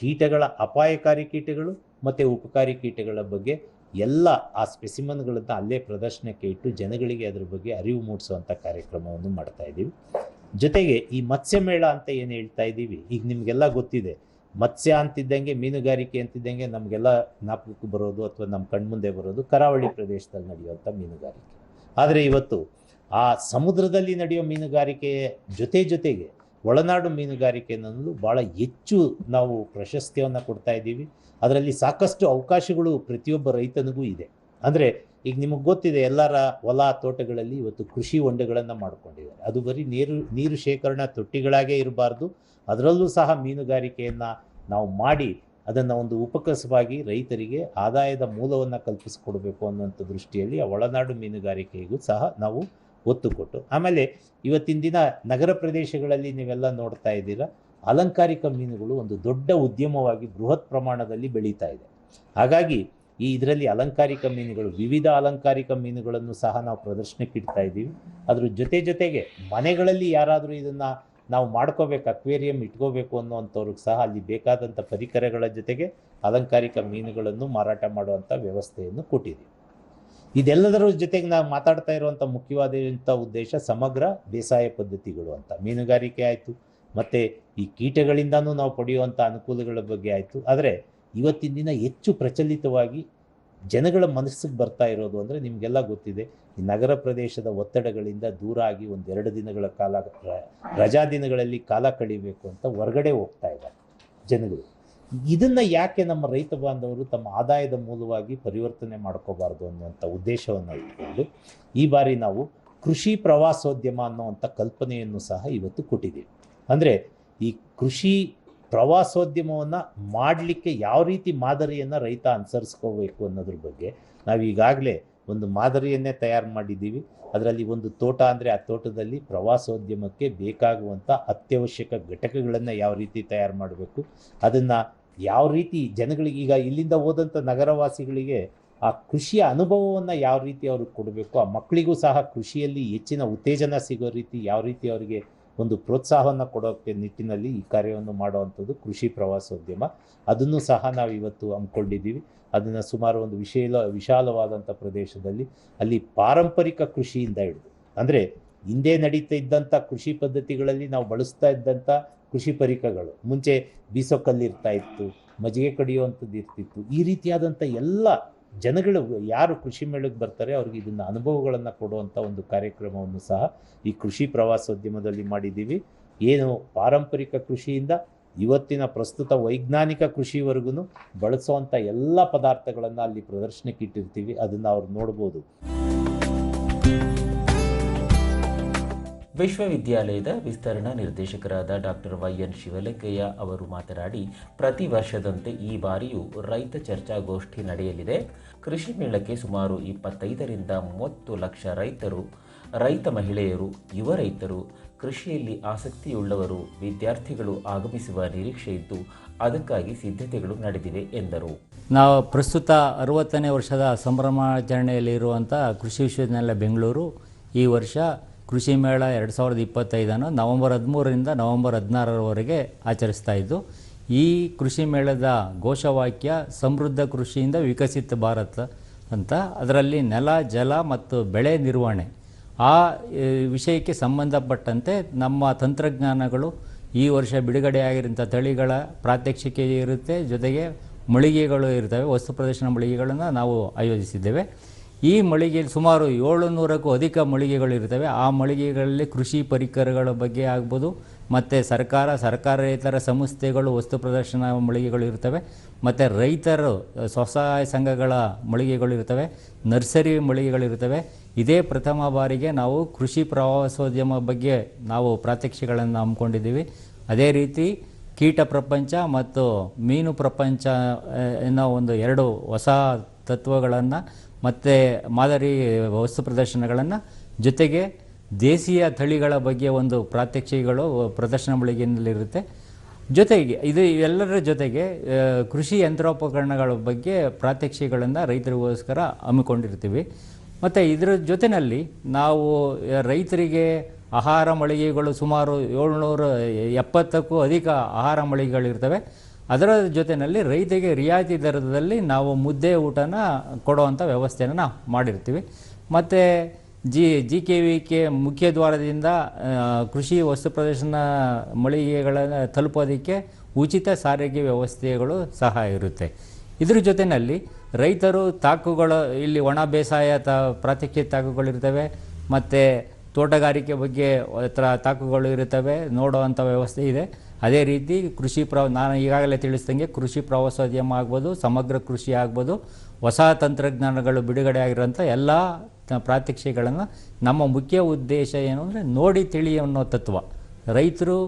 S7: ಕೀಟಗಳ ಅಪಾಯಕಾರಿ ಕೀಟಗಳು ಮತ್ತು ಉಪಕಾರಿ ಕೀಟಗಳ ಬಗ್ಗೆ ಎಲ್ಲ ಆ ಸ್ಪೆಸಿಮನ್ಗಳನ್ನು ಅಲ್ಲೇ ಪ್ರದರ್ಶನಕ್ಕೆ ಇಟ್ಟು ಜನಗಳಿಗೆ ಅದ್ರ ಬಗ್ಗೆ ಅರಿವು ಮೂಡಿಸುವಂಥ ಕಾರ್ಯಕ್ರಮವನ್ನು ಮಾಡ್ತಾ ಇದ್ದೀವಿ. ಜೊತೆಗೆ ಈ ಮತ್ಸ್ಯ ಮೇಳ ಅಂತ ಏನು ಹೇಳ್ತಾ ಇದ್ದೀವಿ, ಈಗ ನಿಮಗೆಲ್ಲ ಗೊತ್ತಿದೆ. ಮತ್ಸ್ಯ ಅಂತಿದ್ದಂಗೆ, ಮೀನುಗಾರಿಕೆ ಅಂತಿದ್ದಂಗೆ ನಮಗೆಲ್ಲ ಜ್ಞಾಪಕಕ್ಕೆ ಬರೋದು ಅಥವಾ ನಮ್ಮ ಕಣ್ಮುಂದೆ ಬರೋದು ಕರಾವಳಿ ಪ್ರದೇಶದಲ್ಲಿ ನಡೆಯುವಂಥ ಮೀನುಗಾರಿಕೆ. ಆದರೆ ಇವತ್ತು ಆ ಸಮುದ್ರದಲ್ಲಿ ನಡೆಯೋ ಮೀನುಗಾರಿಕೆ ಜೊತೆ ಜೊತೆಗೆ ಒಳನಾಡು ಮೀನುಗಾರಿಕೆ ಅನ್ನೋದು ಭಾಳ ಹೆಚ್ಚು ನಾವು ಪ್ರಶಸ್ತಿಯನ್ನು ಕೊಡ್ತಾ ಇದ್ದೀವಿ. ಅದರಲ್ಲಿ ಸಾಕಷ್ಟು ಅವಕಾಶಗಳು ಪ್ರತಿಯೊಬ್ಬ ರೈತನಿಗೂ ಇದೆ. ಅಂದರೆ ಈಗ ನಿಮಗೆ ಗೊತ್ತಿದೆ, ಎಲ್ಲರ ಹೊಲ ತೋಟಗಳಲ್ಲಿ ಇವತ್ತು ಕೃಷಿ ಹೊಂಡಗಳನ್ನು ಮಾಡ್ಕೊಂಡಿದ್ದಾರೆ. ಅದು ಬರೀ ನೀರು ನೀರು ಶೇಖರಣಾ ತೊಟ್ಟಿಗಳಾಗೇ ಇರಬಾರ್ದು. ಅದರಲ್ಲೂ ಸಹ ಮೀನುಗಾರಿಕೆಯನ್ನು ನಾವು ಮಾಡಿ ಅದನ್ನು ಒಂದು ಉಪಕಸವಾಗಿ ರೈತರಿಗೆ ಆದಾಯದ ಮೂಲವನ್ನು ಕಲ್ಪಿಸಿಕೊಡಬೇಕು ಅನ್ನುವಂಥ ದೃಷ್ಟಿಯಲ್ಲಿ ಆ ಒಳನಾಡು ಮೀನುಗಾರಿಕೆಗೂ ಸಹ ನಾವು ಒತ್ತು ಕೊಟ್ಟು ಆಮೇಲೆ ಇವತ್ತಿನ ದಿನ ನಗರ ಪ್ರದೇಶಗಳಲ್ಲಿ ನೀವೆಲ್ಲ ನೋಡ್ತಾ ಇದ್ದೀರಾ, ಅಲಂಕಾರಿಕ ಮೀನುಗಳು ಒಂದು ದೊಡ್ಡ ಉದ್ಯಮವಾಗಿ ಬೃಹತ್ ಪ್ರಮಾಣದಲ್ಲಿ ಬೆಳೀತಾ ಇದೆ. ಹಾಗಾಗಿ ಈ ಇದರಲ್ಲಿ ಅಲಂಕಾರಿಕ ಮೀನುಗಳು, ವಿವಿಧ ಅಲಂಕಾರಿಕ ಮೀನುಗಳನ್ನು ಸಹ ನಾವು ಪ್ರದರ್ಶನಕ್ಕೆ ಇಡ್ತಾ ಇದ್ದೀವಿ. ಅದ್ರ ಜೊತೆ ಜೊತೆಗೆ ಮನೆಗಳಲ್ಲಿ ಯಾರಾದರೂ ಇದನ್ನು ನಾವು ಮಾಡ್ಕೋಬೇಕು, ಅಕ್ವೇರಿಯಂ ಇಟ್ಕೋಬೇಕು ಅನ್ನೋವಂಥವ್ರಿಗೆ ಸಹ ಅಲ್ಲಿ ಬೇಕಾದಂಥ ಪರಿಕರಗಳ ಜೊತೆಗೆ ಅಲಂಕಾರಿಕ ಮೀನುಗಳನ್ನು ಮಾರಾಟ ಮಾಡುವಂಥ ವ್ಯವಸ್ಥೆಯನ್ನು ಕೊಟ್ಟಿದ್ದೀವಿ. ಇದೆಲ್ಲದರ ಜೊತೆಗೆ ನಾವು ಮಾತಾಡ್ತಾ ಇರುವಂಥ ಮುಖ್ಯವಾದಂಥ ಉದ್ದೇಶ ಸಮಗ್ರ ಬೇಸಾಯ ಪದ್ಧತಿಗಳು ಅಂತ. ಮೀನುಗಾರಿಕೆ ಆಯಿತು, ಮತ್ತು ಈ ಕೀಟಗಳಿಂದನೂ ನಾವು ಪಡೆಯುವಂಥ ಅನುಕೂಲಗಳ ಬಗ್ಗೆ ಆಯಿತು. ಆದರೆ ಇವತ್ತಿನ ದಿನ ಹೆಚ್ಚು ಪ್ರಚಲಿತವಾಗಿ ಜನಗಳ ಮನಸ್ಸಿಗೆ ಬರ್ತಾ ಇರೋದು ಅಂದರೆ ನಿಮಗೆಲ್ಲ ಗೊತ್ತಿದೆ, ಈ ನಗರ ಪ್ರದೇಶದ ಒತ್ತಡಗಳಿಂದ ದೂರ ಆಗಿ ಒಂದೆರಡು ದಿನಗಳ ಕಾಲ ರಜಾ ದಿನಗಳಲ್ಲಿ ಕಾಲ ಕಳಿಬೇಕು ಅಂತ ಹೊರಗಡೆ ಹೋಗ್ತಾ ಇದ್ದಾರೆ ಜನಗಳು. ಇದನ್ನು ಯಾಕೆ ನಮ್ಮ ರೈತ ಬಾಂಧವರು ತಮ್ಮ ಆದಾಯದ ಮೂಲವಾಗಿ ಪರಿವರ್ತನೆ ಮಾಡ್ಕೋಬಾರ್ದು ಅನ್ನುವಂಥ ಉದ್ದೇಶವನ್ನು ಇಟ್ಕೊಂಡು ಈ ಬಾರಿ ನಾವು ಕೃಷಿ ಪ್ರವಾಸೋದ್ಯಮ ಅನ್ನುವಂಥ ಕಲ್ಪನೆಯನ್ನು ಸಹ ಇವತ್ತು ಕೊಟ್ಟಿದ್ದೀವಿ. ಅಂದರೆ ಈ ಕೃಷಿ ಪ್ರವಾಸೋದ್ಯಮವನ್ನು ಮಾಡಲಿಕ್ಕೆ ಯಾವ ರೀತಿ ಮಾದರಿಯನ್ನು ರೈತ ಅನುಸರಿಸ್ಕೋಬೇಕು ಅನ್ನೋದ್ರ ಬಗ್ಗೆ ನಾವು ಈಗಾಗಲೇ ಒಂದು ಮಾದರಿಯನ್ನೇ ತಯಾರು ಮಾಡಿದ್ದೀವಿ. ಅದರಲ್ಲಿ ಒಂದು ತೋಟ ಅಂದರೆ ಆ ತೋಟದಲ್ಲಿ ಪ್ರವಾಸೋದ್ಯಮಕ್ಕೆ ಬೇಕಾಗುವಂಥ ಅತ್ಯವಶ್ಯಕ ಘಟಕಗಳನ್ನು ಯಾವ ರೀತಿ ತಯಾರು ಮಾಡಬೇಕು, ಅದನ್ನು ಯಾವ ರೀತಿ ಜನಗಳಿಗೆ ಈಗ ಇಲ್ಲಿಂದ ಹೋದಂಥ ನಗರವಾಸಿಗಳಿಗೆ ಆ ಕೃಷಿಯ ಅನುಭವವನ್ನು ಯಾವ ರೀತಿ ಅವ್ರಿಗೆ ಕೊಡಬೇಕು, ಆ ಮಕ್ಕಳಿಗೂ ಸಹ ಕೃಷಿಯಲ್ಲಿ ಹೆಚ್ಚಿನ ಉತ್ತೇಜನ ಸಿಗೋ ರೀತಿ ಯಾವ ರೀತಿ ಅವರಿಗೆ ಒಂದು ಪ್ರೋತ್ಸಾಹವನ್ನು ಕೊಡೋಕ್ಕೆ ನಿಟ್ಟಿನಲ್ಲಿ ಈ ಕಾರ್ಯವನ್ನು ಮಾಡುವಂಥದ್ದು ಕೃಷಿ ಪ್ರವಾಸೋದ್ಯಮ. ಅದನ್ನು ಸಹ ನಾವು ಇವತ್ತು ಹಮ್ಮಿಕೊಂಡಿದ್ದೀವಿ. ಅದನ್ನು ಸುಮಾರು ಒಂದು ವಿಶೇಲ, ವಿಶಾಲವಾದಂಥ ಪ್ರದೇಶದಲ್ಲಿ ಅಲ್ಲಿ ಪಾರಂಪರಿಕ ಕೃಷಿಯಿಂದ ಹಿಡಿದು, ಅಂದರೆ ಹಿಂದೆ ನಡೀತಾ ಇದ್ದಂಥ ಕೃಷಿ ಪದ್ಧತಿಗಳಲ್ಲಿ ನಾವು ಬಳಸ್ತಾ ಇದ್ದಂಥ ಕೃಷಿ ಪರಿಕಗಳು. ಮುಂಚೆ ಬೀಸೋ ಕಲ್ಲು ಇರ್ತಾ ಇತ್ತು, ಮಜ್ಜಿಗೆ ಕಡಿಯುವಂಥದ್ದು ಇರ್ತಿತ್ತು. ಈ ರೀತಿಯಾದಂಥ ಎಲ್ಲ ಜನಗಳು ಯಾರು ಕೃಷಿ ಮೇಳಕ್ಕೆ ಬರ್ತಾರೆ ಅವ್ರಿಗೆ ಇದನ್ನು ಅನುಭವಗಳನ್ನು ಕೊಡುವಂಥ ಒಂದು ಕಾರ್ಯಕ್ರಮವನ್ನು ಸಹ ಈ ಕೃಷಿ ಪ್ರವಾಸೋದ್ಯಮದಲ್ಲಿ ಮಾಡಿದ್ದೀವಿ. ಏನು ಪಾರಂಪರಿಕ ಕೃಷಿಯಿಂದ ಇವತ್ತಿನ ಪ್ರಸ್ತುತ ವೈಜ್ಞಾನಿಕ ಕೃಷಿವರೆಗೂ ಬಳಸುವಂಥ ಎಲ್ಲ ಪದಾರ್ಥಗಳನ್ನು ಅಲ್ಲಿ ಪ್ರದರ್ಶನಕ್ಕೆ ಇಟ್ಟಿರ್ತೀವಿ. ಅದನ್ನು ಅವ್ರು ನೋಡ್ಬೋದು.
S6: ವಿಶ್ವವಿದ್ಯಾಲಯದ ವಿಸ್ತರಣಾ ನಿರ್ದೇಶಕರಾದ ಡಾಕ್ಟರ್ ವೈಎನ್ ಶಿವಲಿಂಗಯ್ಯ ಅವರು ಮಾತನಾಡಿ, ಪ್ರತಿ ವರ್ಷದಂತೆ ಈ ಬಾರಿಯೂ ರೈತ ಚರ್ಚಾಗೋಷ್ಠಿ ನಡೆಯಲಿದೆ. ಕೃಷಿ ಮೇಳಕ್ಕೆ ಸುಮಾರು ಇಪ್ಪತ್ತೈದರಿಂದ ಮೂವತ್ತು ಲಕ್ಷ ರೈತರು, ರೈತ ಮಹಿಳೆಯರು, ಯುವ ರೈತರು, ಕೃಷಿಯಲ್ಲಿ ಆಸಕ್ತಿಯುಳ್ಳವರು, ವಿದ್ಯಾರ್ಥಿಗಳು ಆಗಮಿಸುವ ನಿರೀಕ್ಷೆ ಇದ್ದು ಅದಕ್ಕಾಗಿ ಸಿದ್ಧತೆಗಳು ನಡೆದಿವೆ ಎಂದರು.
S8: ನಾವು ಪ್ರಸ್ತುತ ಅರವತ್ತನೇ ವರ್ಷದ ಸಂಭ್ರಮಾಚರಣೆಯಲ್ಲಿರುವಂಥ ಕೃಷಿ ವಿಶ್ವವಿದ್ಯಾಲಯ ಬೆಂಗಳೂರು ಈ ವರ್ಷ ಕೃಷಿ ಮೇಳ ಎರಡು ಸಾವಿರದ ಇಪ್ಪತ್ತೈದನ್ನು ನವಂಬರ್ ಹದಿಮೂರರಿಂದ ನವೆಂಬರ್ ಹದಿನಾರರವರೆಗೆ ಆಚರಿಸ್ತಾ ಇದ್ದು, ಈ ಕೃಷಿ ಮೇಳದ ಘೋಷವಾಕ್ಯ ಸಮೃದ್ಧ ಕೃಷಿಯಿಂದ ವಿಕಸಿತ ಭಾರತ ಅಂತ. ಅದರಲ್ಲಿ ನೆಲ, ಜಲ ಮತ್ತು ಬೆಳೆ ನಿರ್ವಹಣೆ. ಆ ವಿಷಯಕ್ಕೆ ಸಂಬಂಧಪಟ್ಟಂತೆ ನಮ್ಮ ತಂತ್ರಜ್ಞಾನಗಳು ಈ ವರ್ಷ ಬಿಡುಗಡೆಯಾಗಿರೋಂಥ ತಳಿಗಳ ಪ್ರಾತ್ಯಕ್ಷಿಕೆ ಇರುತ್ತೆ, ಜೊತೆಗೆ ಮಳಿಗೆಗಳು ಇರ್ತವೆ, ವಸ್ತು ಪ್ರದರ್ಶನ ಮಳಿಗೆಗಳನ್ನು ನಾವು ಆಯೋಜಿಸಿದ್ದೇವೆ. ಈ ಮಳಿಗೆಯಲ್ಲಿ ಸುಮಾರು ಏಳು ನೂರಕ್ಕೂ ಅಧಿಕ ಮಳಿಗೆಗಳು ಇರ್ತವೆ. ಆ ಮಳಿಗೆಗಳಲ್ಲಿ ಕೃಷಿ ಪರಿಕರಗಳ ಬಗ್ಗೆ ಆಗ್ಬೋದು, ಮತ್ತು ಸರ್ಕಾರ, ಸರ್ಕಾರೇತರ ಸಂಸ್ಥೆಗಳು ವಸ್ತು ಪ್ರದರ್ಶನ ಮಳಿಗೆಗಳು ಇರ್ತವೆ, ಮತ್ತು ರೈತರು ಸ್ವಸಹಾಯ ಸಂಘಗಳ ಮಳಿಗೆಗಳು ಇರ್ತವೆ, ನರ್ಸರಿ ಮಳಿಗೆಗಳಿರ್ತವೆ ಇದೇ ಪ್ರಥಮ ಬಾರಿಗೆ ನಾವು ಕೃಷಿ ಪ್ರವಾಸೋದ್ಯಮ ಬಗ್ಗೆ ನಾವು ಪ್ರಾತ್ಯಕ್ಷಿಗಳನ್ನು ಹಮ್ಮಿಕೊಂಡಿದ್ದೀವಿ. ಅದೇ ರೀತಿ ಕೀಟ ಪ್ರಪಂಚ ಮತ್ತು ಮೀನು ಪ್ರಪಂಚ ಅನ್ನೋ ಒಂದು ಎರಡು ಹೊಸ ತತ್ವಗಳನ್ನು ಮತ್ತು ಮಾದರಿ ವಸ್ತು ಪ್ರದರ್ಶನಗಳನ್ನು ಜೊತೆಗೆ ದೇಶೀಯ ತಳಿಗಳ ಬಗ್ಗೆ ಒಂದು ಪ್ರಾತ್ಯಕ್ಷಿಗಳು ಪ್ರದರ್ಶನ ಮಳಿಗೆಯಲ್ಲಿರುತ್ತೆ ಜೊತೆಗೆ ಇದು ಎಲ್ಲರ ಜೊತೆಗೆ ಕೃಷಿ ಯಂತ್ರೋಪಕರಣಗಳ ಬಗ್ಗೆ ಪ್ರಾತ್ಯಕ್ಷಿಗಳನ್ನು ರೈತರಿಗೋಸ್ಕರ ಹಮ್ಮಿಕೊಂಡಿರ್ತೀವಿ. ಮತ್ತು ಇದರ ಜೊತೆಯಲ್ಲಿ ನಾವು ರೈತರಿಗೆ ಆಹಾರ ಮಳಿಗೆಗಳು ಸುಮಾರು ಏಳ್ನೂರ ಎಪ್ಪತ್ತಕ್ಕೂ ಅಧಿಕ ಆಹಾರ ಮಳಿಗೆಗಳಿರ್ತವೆ. ಅದರ ಜೊತೆಯಲ್ಲಿ ರೈತರಿಗೆ ರಿಯಾಯಿತಿ ದರದಲ್ಲಿ ನಾವು ಮುದ್ದೆ ಊಟನ ಕೊಡುವಂಥ ವ್ಯವಸ್ಥೆಯನ್ನು ನಾವು ಮಾಡಿರ್ತೀವಿ. ಮತ್ತು G G K V K ಮುಖ್ಯ ದ್ವಾರದಿಂದ ಕೃಷಿ ವಸ್ತು ಪ್ರದರ್ಶನ ಮಳಿಗೆಗಳನ್ನು ತಲುಪೋದಕ್ಕೆ ಉಚಿತ ಸಾರಿಗೆ ವ್ಯವಸ್ಥೆಗಳು ಸಹ ಇರುತ್ತೆ. ಇದ್ರ ಜೊತೆಯಲ್ಲಿ ರೈತರು ತಾಕುಗಳು, ಇಲ್ಲಿ ಒಣ ಬೇಸಾಯ ತ, ಪ್ರಾತ್ಯಕ್ಷಿಕ ತಾಕುಗಳಿರ್ತವೆ ಮತ್ತು ತೋಟಗಾರಿಕೆ ಬಗ್ಗೆ ಹತ್ರ ತಾಕುಗಳು ಇರುತ್ತವೆ ನೋಡುವಂಥ ವ್ಯವಸ್ಥೆ ಇದೆ. ಅದೇ ರೀತಿ ಕೃಷಿ ಪ್ರ ನಾನು ಈಗಾಗಲೇ ತಿಳಿಸ್ದಂಗೆ ಕೃಷಿ ಪ್ರವಾಸೋದ್ಯಮ ಆಗ್ಬೋದು, ಸಮಗ್ರ ಕೃಷಿ ಆಗ್ಬೋದು, ಹೊಸ ತಂತ್ರಜ್ಞಾನಗಳು ಬಿಡುಗಡೆ ಆಗಿರೋಂಥ ಎಲ್ಲ ಪ್ರಾತ್ಯಕ್ಷಿಕೆಗಳನ್ನು ನಮ್ಮ ಮುಖ್ಯ ಉದ್ದೇಶ ಏನು ಅಂದರೆ ನೋಡಿ ತಿಳಿ ಅನ್ನೋ ತತ್ವ. ರೈತರು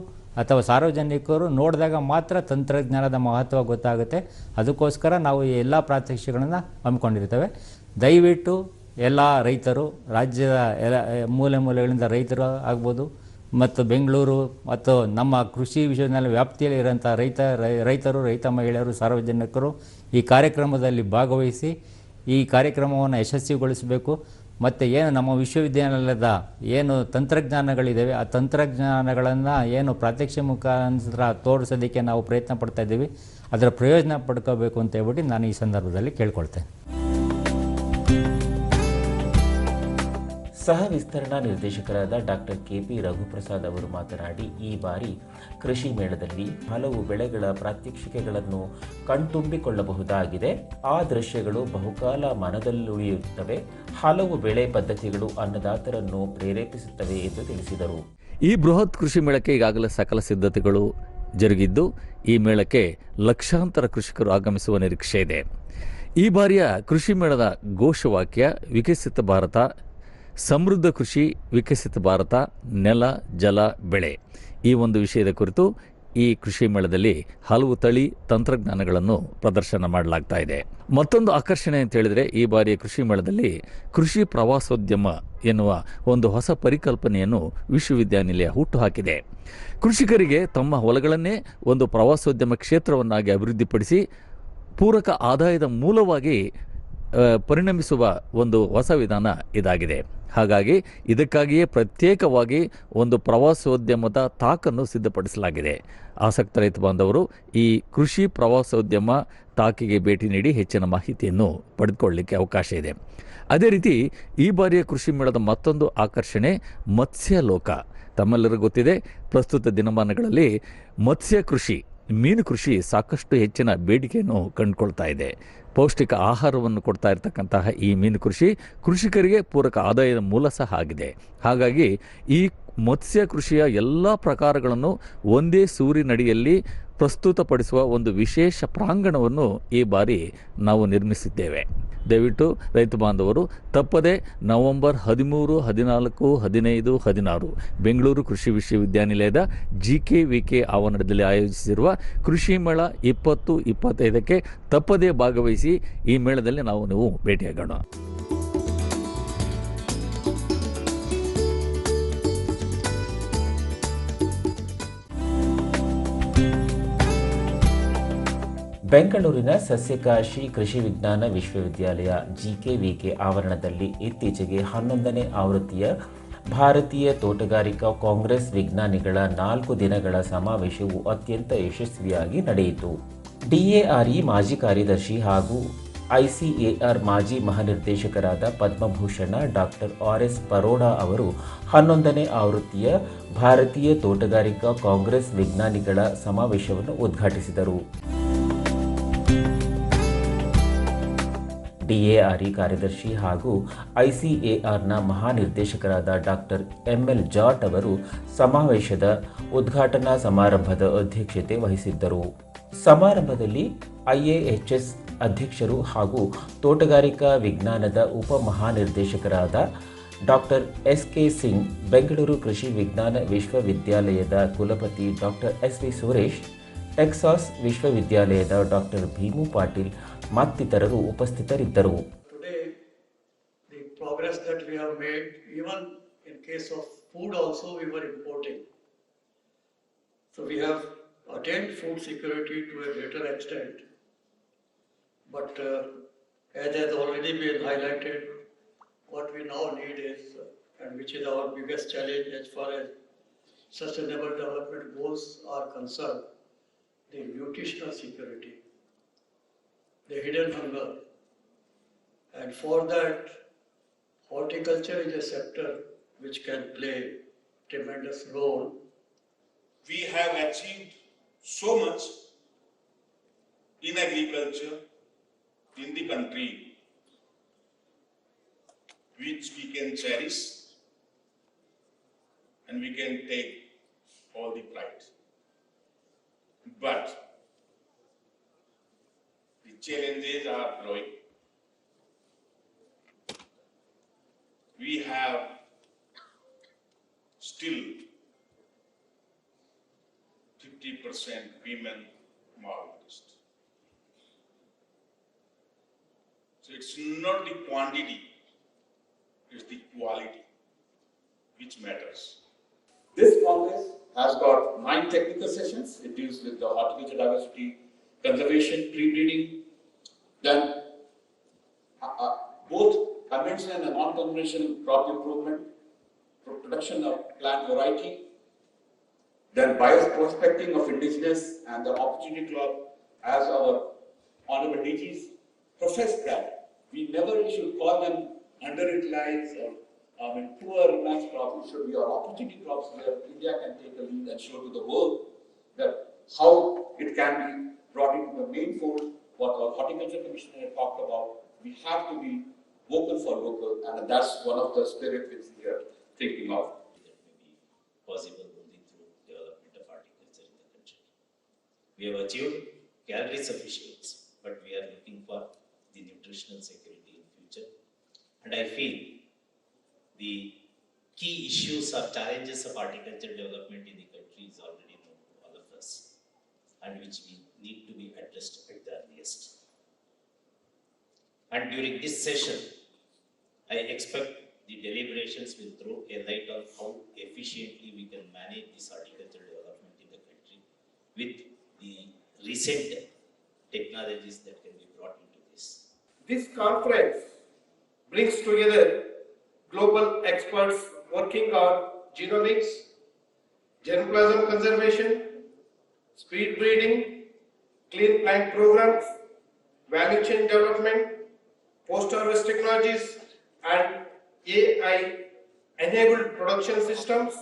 S8: ಅಥವಾ ಸಾರ್ವಜನಿಕರು ನೋಡಿದಾಗ ಮಾತ್ರ ತಂತ್ರಜ್ಞಾನದ ಮಹತ್ವ ಗೊತ್ತಾಗುತ್ತೆ. ಅದಕ್ಕೋಸ್ಕರ ನಾವು ಈ ಎಲ್ಲ ಪ್ರಾತ್ಯಕ್ಷಿಕೆಗಳನ್ನು ಹಮ್ಮಿಕೊಂಡಿರ್ತೇವೆ. ದಯವಿಟ್ಟು ಎಲ್ಲ ರೈತರು, ರಾಜ್ಯದ ಎಲ್ಲ, ಮೂಲೆ ಮೂಲೆಗಳಿಂದ ರೈತರು ಆಗ್ಬೋದು ಮತ್ತು ಬೆಂಗಳೂರು ಮತ್ತು ನಮ್ಮ ಕೃಷಿ ವಿಶ್ವವಿದ್ಯಾಲಯ ವ್ಯಾಪ್ತಿಯಲ್ಲಿ ಇರೋಂಥ ರೈತ ರೈತರು, ರೈತ ಮಹಿಳೆಯರು, ಸಾರ್ವಜನಿಕರು ಈ ಕಾರ್ಯಕ್ರಮದಲ್ಲಿ ಭಾಗವಹಿಸಿ ಈ ಕಾರ್ಯಕ್ರಮವನ್ನು ಯಶಸ್ವಿಗೊಳಿಸಬೇಕು. ಮತ್ತು ಏನು ನಮ್ಮ ವಿಶ್ವವಿದ್ಯಾನಿಲಯದ ಏನು ತಂತ್ರಜ್ಞಾನಗಳಿದ್ದಾವೆ, ಆ ತಂತ್ರಜ್ಞಾನಗಳನ್ನು ಏನು ಪ್ರಾತ್ಯಕ್ಷ ಮುಖಾಂತರ ತೋರಿಸೋದಕ್ಕೆ ನಾವು ಪ್ರಯತ್ನ ಪಡ್ತಾ ಇದ್ದೀವಿ. ಅದರ ಪ್ರಯೋಜನ ಪಡ್ಕೋಬೇಕು ಅಂತ ಹೇಳ್ಬಿಟ್ಟು ನಾನು ಈ ಸಂದರ್ಭದಲ್ಲಿ ಕೇಳ್ಕೊಳ್ತೇನೆ.
S6: ಸಹ ವಿಸ್ತರಣಾ ನಿರ್ದೇಶಕರಾದ ಡಾಕ್ಟರ್ ಕೆಪಿ ರಘುಪ್ರಸಾದ್ ಅವರು ಮಾತನಾಡಿ, ಈ ಬಾರಿ ಕೃಷಿ ಮೇಳದಲ್ಲಿ ಹಲವು ಬೆಳೆಗಳ ಪ್ರಾತ್ಯಕ್ಷಿಕೆಗಳನ್ನು ಕಣ್ತುಂಬಿಕೊಳ್ಳಬಹುದಾಗಿದೆ. ಆ ದೃಶ್ಯಗಳು ಬಹುಕಾಲ ಮನದಲ್ಲುಳಿಯುತ್ತವೆ ಹಲವು ಬೆಳೆ ಪದ್ಧತಿಗಳು ಅನ್ನದಾತರನ್ನು ಪ್ರೇರೇಪಿಸುತ್ತವೆ ಎಂದು ತಿಳಿಸಿದರು.
S9: ಈ ಬೃಹತ್ ಕೃಷಿ ಮೇಳಕ್ಕೆ ಈಗಾಗಲೇ ಸಕಲ ಸಿದ್ಧತೆಗಳು ಜರುಗಿದ್ದು, ಈ ಮೇಳಕ್ಕೆ ಲಕ್ಷಾಂತರ ಕೃಷಿಕರು ಆಗಮಿಸುವ ನಿರೀಕ್ಷೆ ಇದೆ. ಈ ಬಾರಿಯ ಕೃಷಿ ಮೇಳದ ಘೋಷವಾಕ್ಯ, ವಿಕಸಿತ ಭಾರತ ಸಮೃದ್ಧ ಕೃಷಿ ವಿಕಸಿತ ಭಾರತ, ನೆಲ, ಜಲ, ಬೆಳೆ ಈ ಒಂದು ವಿಷಯದ ಕುರಿತು ಈ ಕೃಷಿ ಮೇಳದಲ್ಲಿ ಹಲವು ತಳಿ ತಂತ್ರಜ್ಞಾನಗಳನ್ನು ಪ್ರದರ್ಶನ ಮಾಡಲಾಗ್ತಾ ಇದೆ. ಮತ್ತೊಂದು ಆಕರ್ಷಣೆ ಅಂತ ಹೇಳಿದ್ರೆ ಈ ಬಾರಿಯ ಕೃಷಿ ಮೇಳದಲ್ಲಿ ಕೃಷಿ ಪ್ರವಾಸೋದ್ಯಮ ಎನ್ನುವ ಒಂದು ಹೊಸ ಪರಿಕಲ್ಪನೆಯನ್ನು ವಿಶ್ವವಿದ್ಯಾನಿಲಯ ಹುಟ್ಟುಹಾಕಿದೆ. ಕೃಷಿಕರಿಗೆ ತಮ್ಮ ಹೊಲಗಳನ್ನೇ ಒಂದು ಪ್ರವಾಸೋದ್ಯಮ ಕ್ಷೇತ್ರವನ್ನಾಗಿ ಅಭಿವೃದ್ಧಿಪಡಿಸಿ ಪೂರಕ ಆದಾಯದ ಮೂಲವಾಗಿ ಪರಿಣಮಿಸುವ ಒಂದು ಹೊಸ ವಿಧಾನ ಇದಾಗಿದೆ. ಹಾಗಾಗಿ ಇದಕ್ಕಾಗಿಯೇ ಪ್ರತ್ಯೇಕವಾಗಿ ಒಂದು ಪ್ರವಾಸೋದ್ಯಮದ ತಾಕನ್ನು ಸಿದ್ಧಪಡಿಸಲಾಗಿದೆ. ಆಸಕ್ತ ರೈತ ಬಾಂಧವರು ಈ ಕೃಷಿ ಪ್ರವಾಸೋದ್ಯಮ ತಾಕಿಗೆ ಭೇಟಿ ನೀಡಿ ಹೆಚ್ಚಿನ ಮಾಹಿತಿಯನ್ನು ಪಡೆದುಕೊಳ್ಳಲಿಕ್ಕೆ ಅವಕಾಶ ಇದೆ. ಅದೇ ರೀತಿ ಈ ಬಾರಿಯ ಕೃಷಿ ಮೇಳದ ಮತ್ತೊಂದು ಆಕರ್ಷಣೆ ಮತ್ಸ್ಯ ಲೋಕ ತಮ್ಮೆಲ್ಲರಿಗೂ ಗೊತ್ತಿದೆ, ಪ್ರಸ್ತುತ ದಿನಮಾನಗಳಲ್ಲಿ ಮತ್ಸ್ಯ ಕೃಷಿ, ಮೀನು ಕೃಷಿ ಸಾಕಷ್ಟು ಹೆಚ್ಚಿನ ಬೇಡಿಕೆಯನ್ನು ಕಂಡುಕೊಳ್ತಾ ಇದೆ. ಪೌಷ್ಟಿಕ ಆಹಾರವನ್ನು ಕೊಡ್ತಾ ಇರತಕ್ಕಂತಹ ಈ ಮೀನು ಕೃಷಿ ಕೃಷಿಕರಿಗೆ ಪೂರಕ ಆದಾಯದ ಮೂಲ ಸಹ ಆಗಿದೆ. ಹಾಗಾಗಿ ಈ ಮತ್ಸ್ಯ ಕೃಷಿಯ ಎಲ್ಲ ಪ್ರಕಾರಗಳನ್ನು ಒಂದೇ ಸೂರಿನಡಿಯಲ್ಲಿ ಪ್ರಸ್ತುತಪಡಿಸುವ ಒಂದು ವಿಶೇಷ ಪ್ರಾಂಗಣವನ್ನು ಈ ಬಾರಿ ನಾವು ನಿರ್ಮಿಸಿದ್ದೇವೆ. ದಯವಿಟ್ಟು ರೈತ ಬಾಂಧವರು, ತಪ್ಪದೆ ನವೆಂಬರ್ ಹದಿಮೂರು, ಹದಿನಾಲ್ಕು, ಹದಿನೈದು, ಹದಿನಾರು ಬೆಂಗಳೂರು ಕೃಷಿ ವಿಶ್ವವಿದ್ಯಾನಿಲಯದ ಜಿ ಕೆ ವಿ ಕೆ ಆವರಣದಲ್ಲಿ ಆಯೋಜಿಸಿರುವ ಕೃಷಿ ಮೇಳ ಇಪ್ಪತ್ತು, ಇಪ್ಪತ್ತೈದಕ್ಕೆ ತಪ್ಪದೇ ಭಾಗವಹಿಸಿ ಈ ಮೇಳದಲ್ಲಿ ನಾವು, ನೀವು ಭೇಟಿಯಾಗೋಣ.
S6: ಬೆಂಗಳೂರಿನ ಸಸ್ಯಕಾಶಿ ಕೃಷಿ ವಿಜ್ಞಾನ ವಿಶ್ವವಿದ್ಯಾಲಯ ಜಿಕೆವಿಕೆ ಆವರಣದಲ್ಲಿ ಇತ್ತೀಚೆಗೆ ಹನ್ನೊಂದನೇ ಆವೃತ್ತಿಯ ಭಾರತೀಯ ತೋಟಗಾರಿಕಾ ಕಾಂಗ್ರೆಸ್ ವಿಜ್ಞಾನಿಗಳ ನಾಲ್ಕು ದಿನಗಳ ಸಮಾವೇಶವು ಅತ್ಯಂತ ಯಶಸ್ವಿಯಾಗಿ ನಡೆಯಿತು. ಡಿಎಆರ್ಇ ಮಾಜಿ ಕಾರ್ಯದರ್ಶಿ ಹಾಗೂ ಐಸಿಎಆರ್ ಮಾಜಿ ಮಹಾನಿರ್ದೇಶಕರಾದ Padma Bhushan doctor R S Paroda ಅವರು ಹನ್ನೊಂದನೇ ಆವೃತ್ತಿಯ ಭಾರತೀಯ ತೋಟಗಾರಿಕಾ ಕಾಂಗ್ರೆಸ್ ವಿಜ್ಞಾನಿಗಳ ಸಮಾವೇಶವನ್ನು ಉದ್ಘಾಟಿಸಿದರು. ಡಿಎಆರ್ಇ ಕಾರ್ಯದರ್ಶಿ ಹಾಗೂ ಐಸಿಎಆರ್ನ ಮಹಾನಿರ್ದೇಶಕರಾದ ಡಾಕ್ಟರ್ ಎಂಎಲ್ ಜಾಟ್ ಅವರು ಸಮಾವೇಶದ ಉದ್ಘಾಟನಾ ಸಮಾರಂಭದ ಅಧ್ಯಕ್ಷತೆ ವಹಿಸಿದ್ದರು. ಸಮಾರಂಭದಲ್ಲಿ ಐಎಎಚ್ಎಸ್ ಅಧ್ಯಕ್ಷರು ಹಾಗೂ ತೋಟಗಾರಿಕಾ ವಿಜ್ಞಾನದ ಉಪ ಮಹಾನಿರ್ದೇಶಕರಾದ doctor S K Singh, Bengaluru ಕೃಷಿ ವಿಜ್ಞಾನ ವಿಶ್ವವಿದ್ಯಾಲಯದ ಕುಲಪತಿ doctor S V Suresh, Texas ವಿಶ್ವವಿದ್ಯಾಲಯದ doctor Bhimu Patil ಮತ್ತಿತರರು ಉಪಸ್ಥಿತರಿದ್ದರು
S10: Today, the progress that we have made, even in case of food also, we were importing. So we have attained food security to a greater extent. But uh, as has already been highlighted, what we now need is, uh, and which is our biggest challenge as far as sustainable development goals are concerned, the nutritional security, the hidden hunger. And for that, horticulture is a sector which can play tremendous role.
S11: We have achieved so much in agriculture in the country which we can cherish and we can take all the pride. But challenges are growing. We have still fifty percent women malnourished. So it's not the quantity, it's the quality which matters.
S12: This Congress has got nine technical sessions. It deals with the horticulture diversity, conservation, pre-breeding, then uh, uh, both conventional and non-conventional crop improvement, production of plant variety, then bioprospecting of indigenous and the opportunity club as our honorable DGs professed that we never should call them underutilized or I mean, poor match crops, should be our opportunity crops where India can take a lead and show to the world that how it can be brought into the main fold, what our horticulture commissioner talked about. We have to be vocal for local, and that's one of the spirit which we are thinking of.
S7: That may be possible only through development of horticulture in the country. We have achieved calorie sufficiency, but we are looking for the nutritional security in future. And I feel the key issues or challenges of horticulture development in the country is already known to all of us and which we need to be addressed at the earliest. And during this session, I expect the deliberations will throw a light on how efficiently we can manage this horticulture development in the country with the recent technologies that can be brought into this.
S13: This conference brings together global experts working on genomics, germplasm conservation, speed breeding, clean plant programs, value chain development, post-harvest technologies, and AI-enabled production systems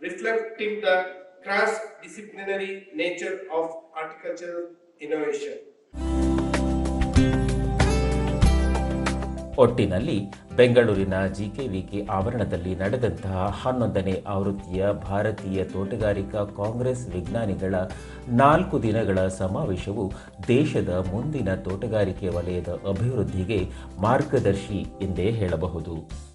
S13: reflecting the cross-disciplinary nature of horticultural innovation.
S6: ಒಟ್ಟಿನಲ್ಲಿ ಬೆಂಗಳೂರಿನ GKVK ಆವರಣದಲ್ಲಿ ನಡೆದಂತಹ ಹನ್ನೊಂದನೇ ಆವೃತ್ತಿಯ ಭಾರತೀಯ ತೋಟಗಾರಿಕಾ ಕಾಂಗ್ರೆಸ್ ವಿಜ್ಞಾನಿಗಳ ನಾಲ್ಕು ದಿನಗಳ ಸಮಾವೇಶವು ದೇಶದ ಮುಂದಿನ ತೋಟಗಾರಿಕೆ ವಲಯದ ಅಭಿವೃದ್ಧಿಗೆ ಮಾರ್ಗದರ್ಶಿ ಎಂದೇ ಹೇಳಬಹುದು.